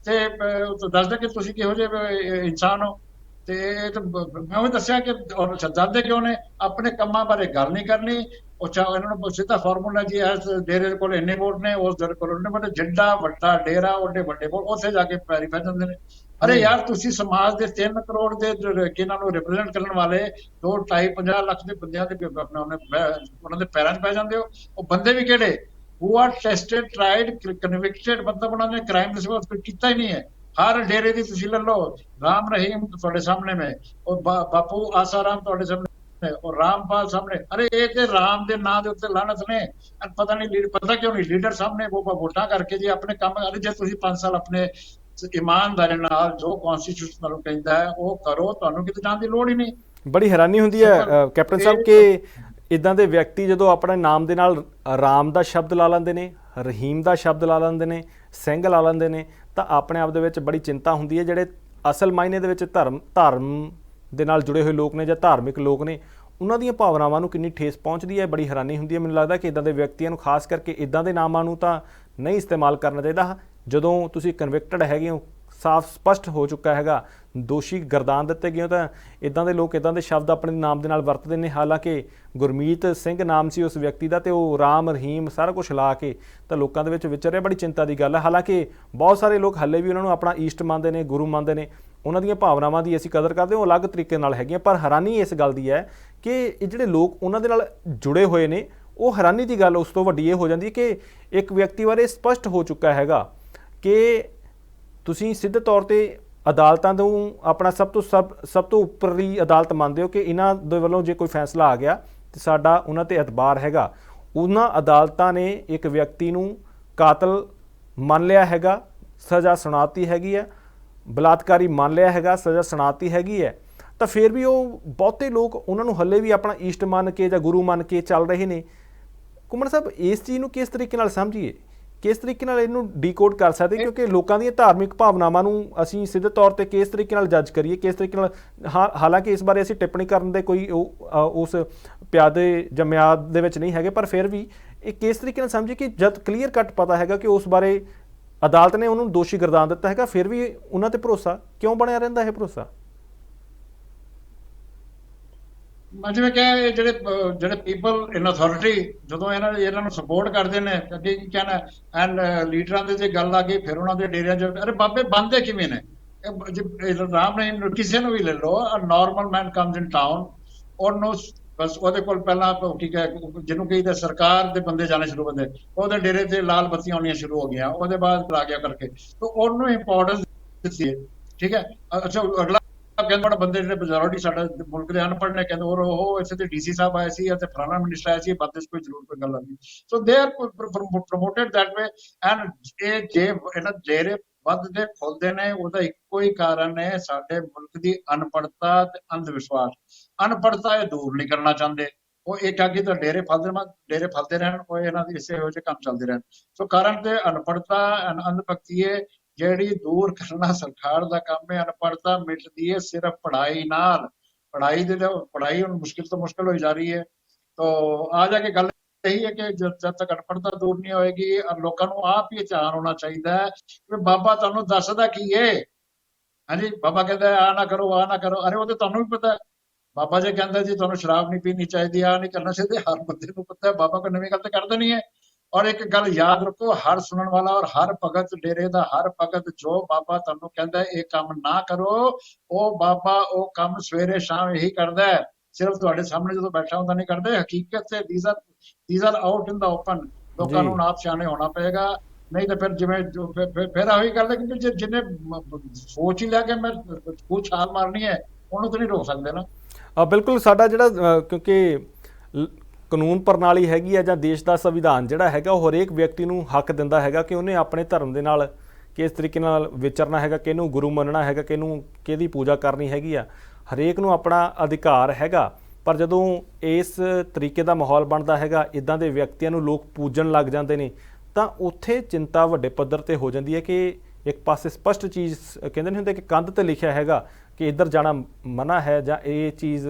ਤੇ ਅਹ, ਉਹ ਤਾਂ ਦੱਸਦੇ ਕਿ ਤੁਸੀਂ ਕਿਹੋ ਜਿਹੇ ਇਨਸਾਨ ਹੋ। ਤੇ ਮੈਂ ਉਹ ਦੱਸਿਆ ਕਿ ਔਰ ਦੱਸਦੇ ਕਿਉਂ ਨੇ? ਆਪਣੇ ਕੰਮਾਂ ਬਾਰੇ ਗੱਲ ਨਹੀਂ ਕਰਨੀ। ਉਹ ਚਾ ਇਹਨਾਂ ਨੂੰ ਸਿੱਧਾ ਫਾਰਮੂਲਾ ਜੀ ਐਸ ਡੇਰੇ ਕੋਲ ਇੰਨੇ ਵੋਟ ਨੇ ਉਸ ਦਰ ਕੋਲ ਉਹਨੇ ਮਤਲਬ ਜਿੱਡਾ ਵੱਡਾ ਡੇਰਾ ਉਹਦੇ ਵੱਡੇ ਵੋਟ ਉੱਥੇ ਜਾ ਕੇ ਪੈਰੀ ਪੈ ਜਾਂਦੇ ਨੇ। ਅਰੇ ਯਾਰ ਤੁਸੀਂ ਸਮਾਜ ਦੇ 3 ਕਰੋੜ ਦੇ ਜਿਹੜੇ ਕਿ ਇਹਨਾਂ ਨੂੰ ਰਿਪਰੈਜ਼ੈਂਟ ਕਰਨ ਵਾਲੇ 2 2.5 50 ਲੱਖ ਦੇ ਬੰਦਿਆਂ ਦੇ ਆਪਣਾ ਉਹਨੇ ਦੇ ਪੈਰਾਂ 'ਚ ਪੈ ਜਾਂਦੇ ਹੋ। ਉਹ ਬੰਦੇ ਵੀ ਕਿਹੜੇ? Who are tested tried convicted ਮਤਲਬ ਉਹਨਾਂ ਨੇ ਕ੍ਰਾਈਮ ਦੇ ਸਿਵਾ ਕੋਈ ਕੀਤਾ ਹੀ ਨਹੀਂ ਹੈ। ਹਰ ਡੇਰੇ ਦੀ ਤੁਸੀਂ ਲੈ ਲਓ ਰਾਮ ਰਹੀਮ ਤੁਹਾਡੇ ਸਾਹਮਣੇ ਮੈਂ ਔਰ ਬਾਪੂ ਆਸਾਰਾਮ ਤੁਹਾਡੇ ਸਾਹਮਣੇ ਔਰ ਰਾਮਪਾਲ ਸਾਹਮਣੇ ਅਰੇ ਇਹ ਤੇ ਰਾਮ ਦੇ ਨਾਂ ਦੇ ਉੱਤੇ ਲਾਨਤ ਨੇ। ਪਤਾ ਨਹੀਂ ਲੀਡਰ ਪਤਾ ਕਿਉਂ ਨਹੀਂ ਲੀਡਰ ਸਾਹਮਣੇ ਉਹ ਵੋਟਾਂ ਕਰਕੇ ਜੀ ਆਪਣੇ ਕੰਮ ਅਰੇ ਜੇ ਤੁਸੀਂ 5 ਸਾਲ ਆਪਣੇ ਇਮਾਨਦਾਰੀ ਨਾਲ ਜੋ ਕਨਸਟੀਟਿਊਸ਼ਨ ਨੂੰ ਕਹਿੰਦਾ ਹੈ ਉਹ ਕਰੋ ਤੁਹਾਨੂੰ ਕਿਤੇ ਜਾਣ ਦੀ ਲੋੜ ਹੀ ਨਹੀਂ। ਬੜੀ ਹੈਰਾਨੀ ਹੁੰਦੀ ਹੈ ਕੈਪਟਨ ਸਾਹਿਬ ਕਿ ਇਦਾਂ ਦੇ ਵਿਅਕਤੀ ਜਦੋਂ ਆਪਣੇ ਨਾਮ ਦੇ ਨਾਲ ਰਾਮ ਦਾ ਸ਼ਬਦ ਲਾ ਲੈਂਦੇ ਨੇ ਰਹੀਮ ਦਾ ਸ਼ਬਦ ਲਾ ਲੈਂਦੇ ਨੇ ਸਿੰਘ ਲਾ ਲੈਂਦੇ ਨੇ ਤਾਂ ਆਪਣੇ ਆਪ ਦੇ ਵਿੱਚ ਬੜੀ ਚਿੰਤਾ ਹੁੰਦੀ ਹੈ ਜਿਹੜੇ ਅਸਲ ਮਾਇਨੇ ਦੇ ਵਿੱਚ ਧਰਮ ਧਰਮ ਦੇ ਨਾਲ ਜੁੜੇ ਹੋਏ ਲੋਕ ਨੇ ਜਾਂ ਧਾਰਮਿਕ ਲੋਕ ਨੇ ਉਹਨਾਂ ਦੀਆਂ ਭਾਵਨਾਵਾਂ ਨੂੰ ਕਿੰਨੀ ਠੇਸ ਪਹੁੰਚਦੀ ਹੈ ਬੜੀ ਹੈਰਾਨੀ ਹੁੰਦੀ ਹੈ। ਮੈਨੂੰ ਲੱਗਦਾ ਕਿ ਇਦਾਂ ਦੇ ਵਿਅਕਤੀਆਂ ਨੂੰ ਖਾਸ ਕਰਕੇ ਇਦਾਂ ਦੇ ਨਾਮਾਂ ਨੂੰ ਤਾਂ ਨਹੀਂ ਇਸਤੇਮਾਲ ਕਰਨਾ ਚਾਹੀਦਾ। ਜਦੋਂ ਤੁਸੀਂ ਕਨਵਿਕਟਡ ਹੈਗੇ ਹੋ, ਸਾਫ਼ ਸਪਸ਼ਟ ਹੋ ਚੁੱਕਾ ਹੈਗਾ, ਦੋਸ਼ੀ ਗਰਦਾਨ ਦਿੱਤੇ ਗਏ ਹੋ ਤਾਂ ਇਦਾਂ ਦੇ ਲੋਕ ਇਦਾਂ ਦੇ ਸ਼ਬਦ ਆਪਣੇ ਨਾਮ ਦੇ ਨਾਲ ਵਰਤਦੇ ਨੇ। ਹਾਲਾਂਕਿ ਗੁਰਮੀਤ ਸਿੰਘ ਨਾਮ ਸੀ ਉਸ ਵਿਅਕਤੀ ਦਾ ਤੇ ਉਹ ਰਾਮ, ਰਹੀਮ ਸਾਰਾ ਕੁਝ ਲਾ ਕੇ ਤਾਂ ਲੋਕਾਂ ਦੇ ਵਿੱਚ ਵਿਚਰਿਆ, ਬੜੀ ਚਿੰਤਾ ਦੀ ਗੱਲ ਹੈ ਹਾਲਾਂਕਿ ਬਹੁਤ ਸਾਰੇ ਲੋਕ ਹੱਲੇ ਵੀ ਉਹਨਾਂ ਨੂੰ ਆਪਣਾ ਈਸ਼ਟ ਮੰਨਦੇ ਨੇ, ਗੁਰੂ ਮੰਨਦੇ ਨੇ। ਉਹਨਾਂ ਦੀਆਂ ਭਾਵਨਾਵਾਂ ਦੀ ਅਸੀਂ ਕਦਰ ਕਰਦੇ ਹਾਂ, ਉਹ ਅਲੱਗ ਤਰੀਕੇ ਨਾਲ ਹੈਗੀਆਂ, ਪਰ ਹੈਰਾਨੀ ਇਸ ਗੱਲ ਦੀ ਹੈ ਕਿ ਇਹ ਜਿਹੜੇ ਲੋਕ ਉਹਨਾਂ ਦੇ ਨਾਲ ਜੁੜੇ ਹੋਏ ਨੇ, ਉਹ ਹੈਰਾਨੀ ਦੀ ਗੱਲ ਉਸ ਤੋਂ ਵੱਡੀ ਇਹ ਹੋ ਜਾਂਦੀ ਕਿ ਇੱਕ ਵਿਅਕਤੀ ਬਾਰੇ ਸਪਸ਼ਟ ਹੋ ਚੁੱਕਾ ਹੈਗਾ। ਕਿ ਤੁਸੀਂ ਸਿੱਧੇ ਤੌਰ ਤੇ ਅਦਾਲਤਾਂ ਨੂੰ ਆਪਣਾ ਸਭ ਤੋਂ ਸਭ ਸਭ ਤੋਂ ਉੱਪਰਲੀ ਅਦਾਲਤ ਮੰਨਦੇ ਹੋ ਕਿ ਇਹਨਾਂ ਦੇ ਵੱਲੋਂ ਜੇ ਕੋਈ ਫੈਸਲਾ ਆ ਗਿਆ ਤੇ ਸਾਡਾ ਉਹਨਾਂ ਤੇ ਇਤਬਾਰ ਹੈਗਾ। ਉਹਨਾਂ ਅਦਾਲਤਾਂ ਨੇ ਇੱਕ ਵਿਅਕਤੀ ਨੂੰ ਕਾਤਲ ਮੰਨ ਲਿਆ ਹੈਗਾ, ਸਜ਼ਾ ਸੁਣਾਤੀ ਹੈਗੀ ਹੈ, ਬਲਾਤਕਾਰੀ ਮੰਨ ਲਿਆ ਹੈਗਾ, ਸਜ਼ਾ ਸੁਣਾਤੀ ਹੈਗੀ ਹੈ। ਤਾਂ ਫਿਰ ਵੀ ਉਹ ਬਹੁਤੇ ਲੋਕ ਉਹਨਾਂ ਨੂੰ ਹੱਲੇ ਵੀ ਆਪਣਾ ਈਸ਼ਟ ਮੰਨ ਕੇ ਜਾਂ ਗੁਰੂ ਮੰਨ ਕੇ ਚੱਲ ਰਹੇ ਨੇ। ਕੁਮਰ ਸਾਹਿਬ, ਇਸ ਚੀਜ਼ ਨੂੰ ਕਿਸ ਤਰੀਕੇ ਨਾਲ ਸਮਝੀਏ? ਕਿਸ ਤਰੀਕੇ ਨਾਲ ਇਹਨੂੰ ਡੀਕੋਡ ਕਰ ਸਕਦੇ? ਕਿਉਂਕਿ ਲੋਕਾਂ ਦੀਆਂ ਧਾਰਮਿਕ ਭਾਵਨਾਵਾਂ ਨੂੰ ਅਸੀਂ ਸਿੱਧੇ ਤੌਰ ਤੇ ਕਿਸ ਤਰੀਕੇ ਨਾਲ ਜੱਜ ਕਰੀਏ? ਕਿਸ ਤਰੀਕੇ ਨਾਲ ਹਾਲਾਂਕਿ ਇਸ ਬਾਰੇ ਅਸੀਂ ਟਿੱਪਣੀ ਕਰਨ ਦੇ ਕੋਈ ਉਹ- ਉਸ ਪਿਆਦੇ ਜਾਂ ਮਿਆਦ ਦੇ ਵਿੱਚ ਨਹੀਂ ਹੈਗੇ ਪਰ ਫਿਰ ਵੀ ਇਹ ਕਿਸ ਤਰੀਕੇ ਨਾਲ ਸਮਝੀਏ ਕਿ ਜਦ ਕਲੀਅਰ ਕੱਟ ਪਤਾ ਹੈਗਾ ਕਿ ਉਸ ਬਾਰੇ ਅਦਾਲਤ ਨੇ ਉਹਨੂੰ ਦੋਸ਼ੀ ਗਰਦਾਨ ਦਿੱਤਾ ਹੈਗਾ ਫਿਰ ਵੀ ਉਹਨਾਂ ਤੇ ਭਰੋਸਾ? ਕਿਉਂ ਬਣਿਆ ਰਹਿੰਦਾ ਹੈ ਭਰੋਸਾ ਮੈਂ ਜਿਵੇਂ ਕਿਹਾ, ਇਹ ਜਿਹੜੇ ਜਿਹੜੇ ਪੀਪਲ ਇਨ ਅਥਾਰਟੀ ਜਦੋਂ ਇਹਨਾਂ ਨੇ ਇਹਨਾਂ ਨੂੰ ਸਪੋਰਟ ਕਰਦੇ ਨੇ ਅੱਗੇ ਕੀ ਕਹਿਣਾ ਐਂਡ ਲੀਡਰਾਂ ਦੇ ਜੇ ਗੱਲ ਆ ਗਈ, ਫਿਰ ਉਹਨਾਂ ਦੇ ਡੇਰਿਆਂ 'ਚ, ਅਰੇ ਬਾਬੇ ਬੰਦੇ ਕਿਵੇਂ ਨੇ? ਰਾਮ ਨੇ ਕਿਸੇ ਨੂੰ ਵੀ ਲੈ ਲਓ a normal man comes in town ਉਹਨੂੰ ਸ- ਬਸ ਉਹਦੇ ਕੋਲ ਪਹਿਲਾਂ ਉਹ ਕੀ ਜਿਹਨੂੰ ਕਹੀਦਾ ਸਰਕਾਰ ਦੇ ਬੰਦੇ ਜਾਣੇ ਸ਼ੁਰੂ ਹੁੰਦੇ ਉਹਦੇ ਡੇਰੇ ਤੇ ਲਾਲ ਬੱਤੀਆਂ ਆਉਣੀਆਂ ਸ਼ੁਰੂ ਹੋ ਗਈਆਂ, ਉਹਦੇ ਬਾਅਦ ਆ ਗਿਆ ਕਰਕੇ। ਤਾਂ ਉਹਨੂੰ ਇੰਪੋਰਟੈਂਸ ਦਿੱਤੀ ਹੈ, ਠੀਕ ਹੈ? ਅੱਛਾ, ਅਗਲਾ ਕਹਿੰਦਾ ਬੰਦੇ ਜਿਹੜੇ ਮੈਜੋਰਿਟੀ ਸਾਡੇ ਮੁਲਕ ਦੇ ਅਨਪੜ੍ਹ ਨੇ, ਕਹਿੰਦੇ ਔਰ ਉਹ ਇੱਥੇ ਤੇ ਡੀਸੀ ਸਾਹਿਬ ਆਏ ਸੀ ਅਤੇ ਫਲਾਣਾ ਮਿਨਿਸਟਰ ਆਇਆ ਸੀ ਬਾਤ ਕੋਈ ਜ਼ਰੂਰ ਕੋਈ ਗੱਲ ਨਹੀਂ so they are promoted that way and ਇਹ ਜੇ ਇਹਨਾਂ ਡੇਰੇ ਵੱਧਦੇ ਫੁੱਲਦੇ ਨੇ, ਉਹਦਾ ਇੱਕੋ ਹੀ ਕਾਰਨ ਹੈ ਸਾਡੇ ਮੁਲਕ ਦੀ ਅਨਪੜਤਾ ਤੇ ਅੰਧ ਵਿਸ਼ਵਾਸ ਅਨਪੜਤਾ ਇਹ ਦੂਰ ਨਹੀਂ ਕਰਨਾ ਚਾਹੁੰਦੇ। ਉਹ ਇਹ ਅੱਗੇ ਤਾਂ ਡੇਰੇ ਫਲਦੇ ਮਾ ਡੇਰੇ ਫਲਦੇ ਰਹਿਣ, ਉਹ ਇਹਨਾਂ ਦੀ ਇਸੇ ਇਹੋ ਜਿਹੇ ਕੰਮ ਚੱਲਦੇ ਰਹਿਣ। ਸੋ ਕਾਰਨ ਤੇ ਅਨਪੜਤਾ ਅੰਧ ਭਗਤੀ ਹੈ ਜਿਹੜੀ ਦੂਰ ਕਰਨਾ ਸਰਕਾਰ ਦਾ ਕੰਮ ਹੈ ਅਨਪੜਤਾ ਮਿਟਦੀ ਹੈ, ਸਿਰਫ ਪੜ੍ਹਾਈ ਨਾਲ। ਪੜ੍ਹਾਈ ਦੇ ਪੜ੍ਹਾਈ ਹੁਣ ਮੁਸ਼ਕਿਲ ਤੋਂ ਮੁਸ਼ਕਿਲ ਹੋਈ ਜਾ ਰਹੀ ਹੈ। ਤੋ ਆ ਜਾ ਕੇ ਗੱਲ ਇਹੀ ਹੈ ਕਿ ਜਦ ਤੱਕ ਅਨਪੜਤਾ ਦੂਰ ਨਹੀਂ ਹੋਏਗੀ ਔਰ ਲੋਕਾਂ ਨੂੰ ਆਪ ਹੀ ਧਿਆਨ ਹੋਣਾ ਚਾਹੀਦਾ ਹੈ ਕਿ ਬਾਬਾ ਤੁਹਾਨੂੰ ਦੱਸਦਾ ਕੀ ਹੈ ਹਾਂਜੀ, ਬਾਬਾ ਕਹਿੰਦਾ ਆ ਨਾ ਕਰੋ ਆ ਨਾ ਕਰੋ। ਅਰੇ, ਉਹ ਤੇ ਤੁਹਾਨੂੰ ਵੀ ਪਤਾ ਹੈ। ਬਾਬਾ ਜੀ ਕਹਿੰਦਾ ਜੀ, ਤੁਹਾਨੂੰ ਸ਼ਰਾਬ ਨਹੀਂ ਪੀਣੀ ਚਾਹੀਦੀ ਆ ਨਹੀਂ ਕਰਨਾ ਚਾਹੀਦਾ, ਹਰ ਬੰਦੇ ਨੂੰ ਪਤਾ ਹੈ, ਬਾਬਾ ਕੋਈ ਨਵੀਂ ਗੱਲ ਤਾਂ ਕਰਦਾ ਨਹੀਂ ਹੈ। ਔਰ ਇੱਕ ਗੱਲ ਯਾਦ ਰੱਖੋ ਹਰ ਸੁਣਨ ਵਾਲਾ ਔਰ ਹਰ ਭਗਤ ਡੇਰੇ ਦਾ ਹਰ ਭਗਤ ਜੋ ਬਾਬਾ ਤੁਹਾਨੂੰ ਕਹਿੰਦਾ ਇਹ ਕੰਮ ਨਾ ਕਰੋ ਉਹ ਬਾਬਾ ਉਹ ਕੰਮ ਸਵੇਰੇ ਸ਼ਾਮ ਇਹੀ ਕਰਦਾ ਹੈ ਸਿਰਫ ਤੁਹਾਡੇ ਸਾਹਮਣੇ ਜਦੋਂ ਬੈਠਾ ਹੁੰਦਾ ਨਹੀਂ ਕਰਦੇ ਹਕੀਕਤ ਤੇ these are these are out in the open ਲੋਕਾਂ। ਨੂੰ ਆਪ ਸਿਆਣੇ ਹੋਣਾ ਪਏਗਾ ਨਹੀਂ ਤਾਂ ਫਿਰ ਜਿਵੇਂ ਫਿਰ- ਆਹੀ ਗੱਲ ਹੈ ਕਿ ਜੇ- ਮ- ਸੋਚ ਹੀ ਲਿਆ ਕਿ ਮੈਂ ਕੁਝ ਛਾਲ ਮਾਰਨੀ ਹੈ ਉਹਨੂੰ ਤਾਂ ਨਹੀਂ ਰੋਕ ਸਕਦੇ ਨਾ ਬਿਲਕੁਲ ਸਾਡਾ ਜਿਹੜਾ ਕਿਉਂਕਿ ਲ- ਕਾਨੂੰਨ ਪ੍ਰਣਾਲੀ ਹੈਗੀ ਆ ਜਾਂ ਦੇਸ਼ ਦਾ ਸੰਵਿਧਾਨ ਜਿਹੜਾ ਹੈਗਾ, ਉਹ ਹਰੇਕ ਵਿਅਕਤੀ ਨੂੰ ਹੱਕ ਦਿੰਦਾ ਹੈਗਾ ਕਿ ਉਹਨੇ ਆਪਣੇ ਧਰਮ ਦੇ ਨਾਲ ਕਿਸ ਤਰੀਕੇ ਨਾਲ ਵਿਚਰਨਾ ਹੈਗਾ, ਕਿਹਨੂੰ ਗੁਰੂ ਮੰਨਣਾ ਹੈਗਾ, ਕਿਹਨੂੰ, ਕਿਹਦੀ ਪੂਜਾ ਕਰਨੀ ਹੈਗੀ ਆ, ਹਰੇਕ ਨੂੰ ਆਪਣਾ ਅਧਿਕਾਰ ਹੈਗਾ। ਪਰ ਜਦੋਂ ਇਸ ਤਰੀਕੇ ਦਾ ਮਾਹੌਲ ਬਣਦਾ ਹੈਗਾ, ਇਦਾਂ ਦੇ ਵਿਅਕਤੀਆਂ ਨੂੰ ਲੋਕ ਪੂਜਣ ਲੱਗ ਜਾਂਦੇ ਨੇ, ਤਾਂ ਉੱਥੇ ਚਿੰਤਾ ਵੱਡੇ ਪੱਧਰ ਤੇ ਹੋ ਜਾਂਦੀ ਹੈ ਕਿ ਇੱਕ ਪਾਸੇ ਸਪਸ਼ਟ ਚੀਜ਼ ਕਹਿੰਦੇ ਨਹੀਂ ਹੁੰਦੇ ਕਿ ਕੰਧ ਤੇ ਲਿਖਿਆ ਹੈਗਾ ਕਿ ਇੱਧਰ ਜਾਣਾ ਮਨਾ ਹੈ ਜਾਂ ਇਹ ਚੀਜ਼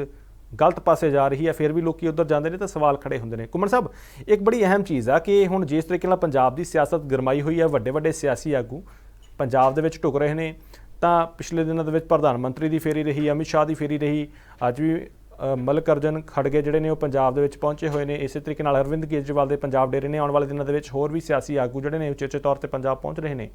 ਗਲਤ ਪਾਸੇ ਜਾ ਰਹੀ ਹੈ ਫਿਰ ਵੀ ਲੋਕੀ ਉੱਧਰ ਜਾਂਦੇ ਨੇ ਤਾਂ ਸਵਾਲ ਖੜੇ ਹੁੰਦੇ ਨੇ। ਕੁਮਰ ਸਾਹਿਬ ਇੱਕ ਬੜੀ ਅਹਿਮ ਚੀਜ਼ ਆ ਕਿ ਹੁਣ ਜਿਸ ਤਰੀਕੇ ਨਾਲ ਪੰਜਾਬ ਦੀ ਸਿਆਸਤ ਗਰਮਾਈ ਹੋਈ ਹੈ ਵੱਡੇ ਵੱਡੇ ਸਿਆਸੀ ਆਗੂ ਪੰਜਾਬ ਦੇ ਵਿੱਚ ਢੁਕ ਰਹੇ ਨੇ ਤਾਂ ਪਿਛਲੇ ਦਿਨਾਂ ਦੇ ਵਿੱਚ ਪ੍ਰਧਾਨ ਮੰਤਰੀ ਦੀ ਫੇਰੀ ਰਹੀ ਅਮਿਤ ਸ਼ਾਹ ਦੀ ਫੇਰੀ ਰਹੀ ਅੱਜ ਵੀ ਅ, ਮਲਕ ਖੜਗੇ ਜਿਹੜੇ ਨੇ ਉਹ ਪੰਜਾਬ ਦੇ ਵਿੱਚ ਪਹੁੰਚੇ ਹੋਏ ਨੇ। ਇਸੇ ਤਰੀਕੇ ਨਾਲ ਅਰਵਿੰਦ ਕੇਜਰੀਵਾਲ ਦੇ ਪੰਜਾਬ ਡੇਰੇ ਨੇ ਆਉਣ ਵਾਲੇ ਦਿਨਾਂ ਦੇ ਵਿੱਚ ਹੋਰ ਵੀ ਸਿਆਸੀ ਆਗੂ ਜਿਹੜੇ ਨੇ ਉਚੇਚੇ ਤੌਰ ਤੇ ਪੰਜਾਬ ਪਹੁੰਚ ਰਹੇ ਨੇ।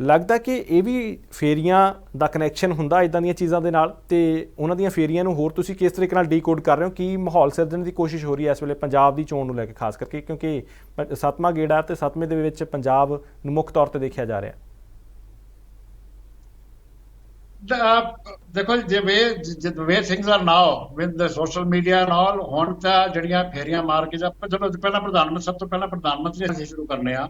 ਲੱਗਦਾ ਕਿ ਇਹ ਵੀ ਫੇਰੀਆਂ ਦਾ ਕਨੈਕਸ਼ਨ ਹੁੰਦਾ ਇਦਾਂ ਦੀਆਂ ਚੀਜ਼ਾਂ ਦੇ ਨਾਲ ਤੇ ਉਹਨਾਂ ਦੀਆਂ ਫੇਰੀਆਂ ਨੂੰ ਹੋਰ ਤੁਸੀਂ ਕਿਸ ਤਰੀਕੇ ਨਾਲ ਡੀਕੋਡ ਕਰ ਰਹੇ ਹੋ? ਕੀ ਮਾਹੌਲ ਸਿਰਜਣ ਦੀ ਕੋਸ਼ਿਸ਼ ਹੋ ਰਹੀ ਹੈ ਇਸ ਵੇਲੇ ਪੰਜਾਬ ਦੀ ਚੋਣ ਨੂੰ ਲੈ ਕੇ ਖਾਸ ਕਰਕੇ? ਕਿਉਂਕਿ ਪ- ਸੱਤਵਾਂ ਗੇੜਾ ਤੇ ਸੱਤਵੇਂ ਦੇ ਵਿੱਚ ਪੰਜਾਬ ਨੂੰ ਮੁੱਖ ਤੌਰ ਤੇ ਦੇਖਿਆ ਜਾ ਰਿਹਾ। The, ਦੇਖੋ ਜੀ, ਜਿਵੇਂ way things are now with the social media and all ਹੁਣ ਤਾਂ ਜਿਹੜੀਆਂ ਫੇਰੀਆਂ ਮਾਰ ਕੇ ਜਾਂ ਜਦੋਂ ਪਹਿਲਾਂ ਪ੍ਰਧਾਨ ਮੰਤਰੀ ਸਭ ਤੋਂ ਪਹਿਲਾਂ ਪ੍ਰਧਾਨ ਮੰਤਰੀ ਅਸੀਂ ਸ਼ੁਰੂ ਕਰਨੇ ਆ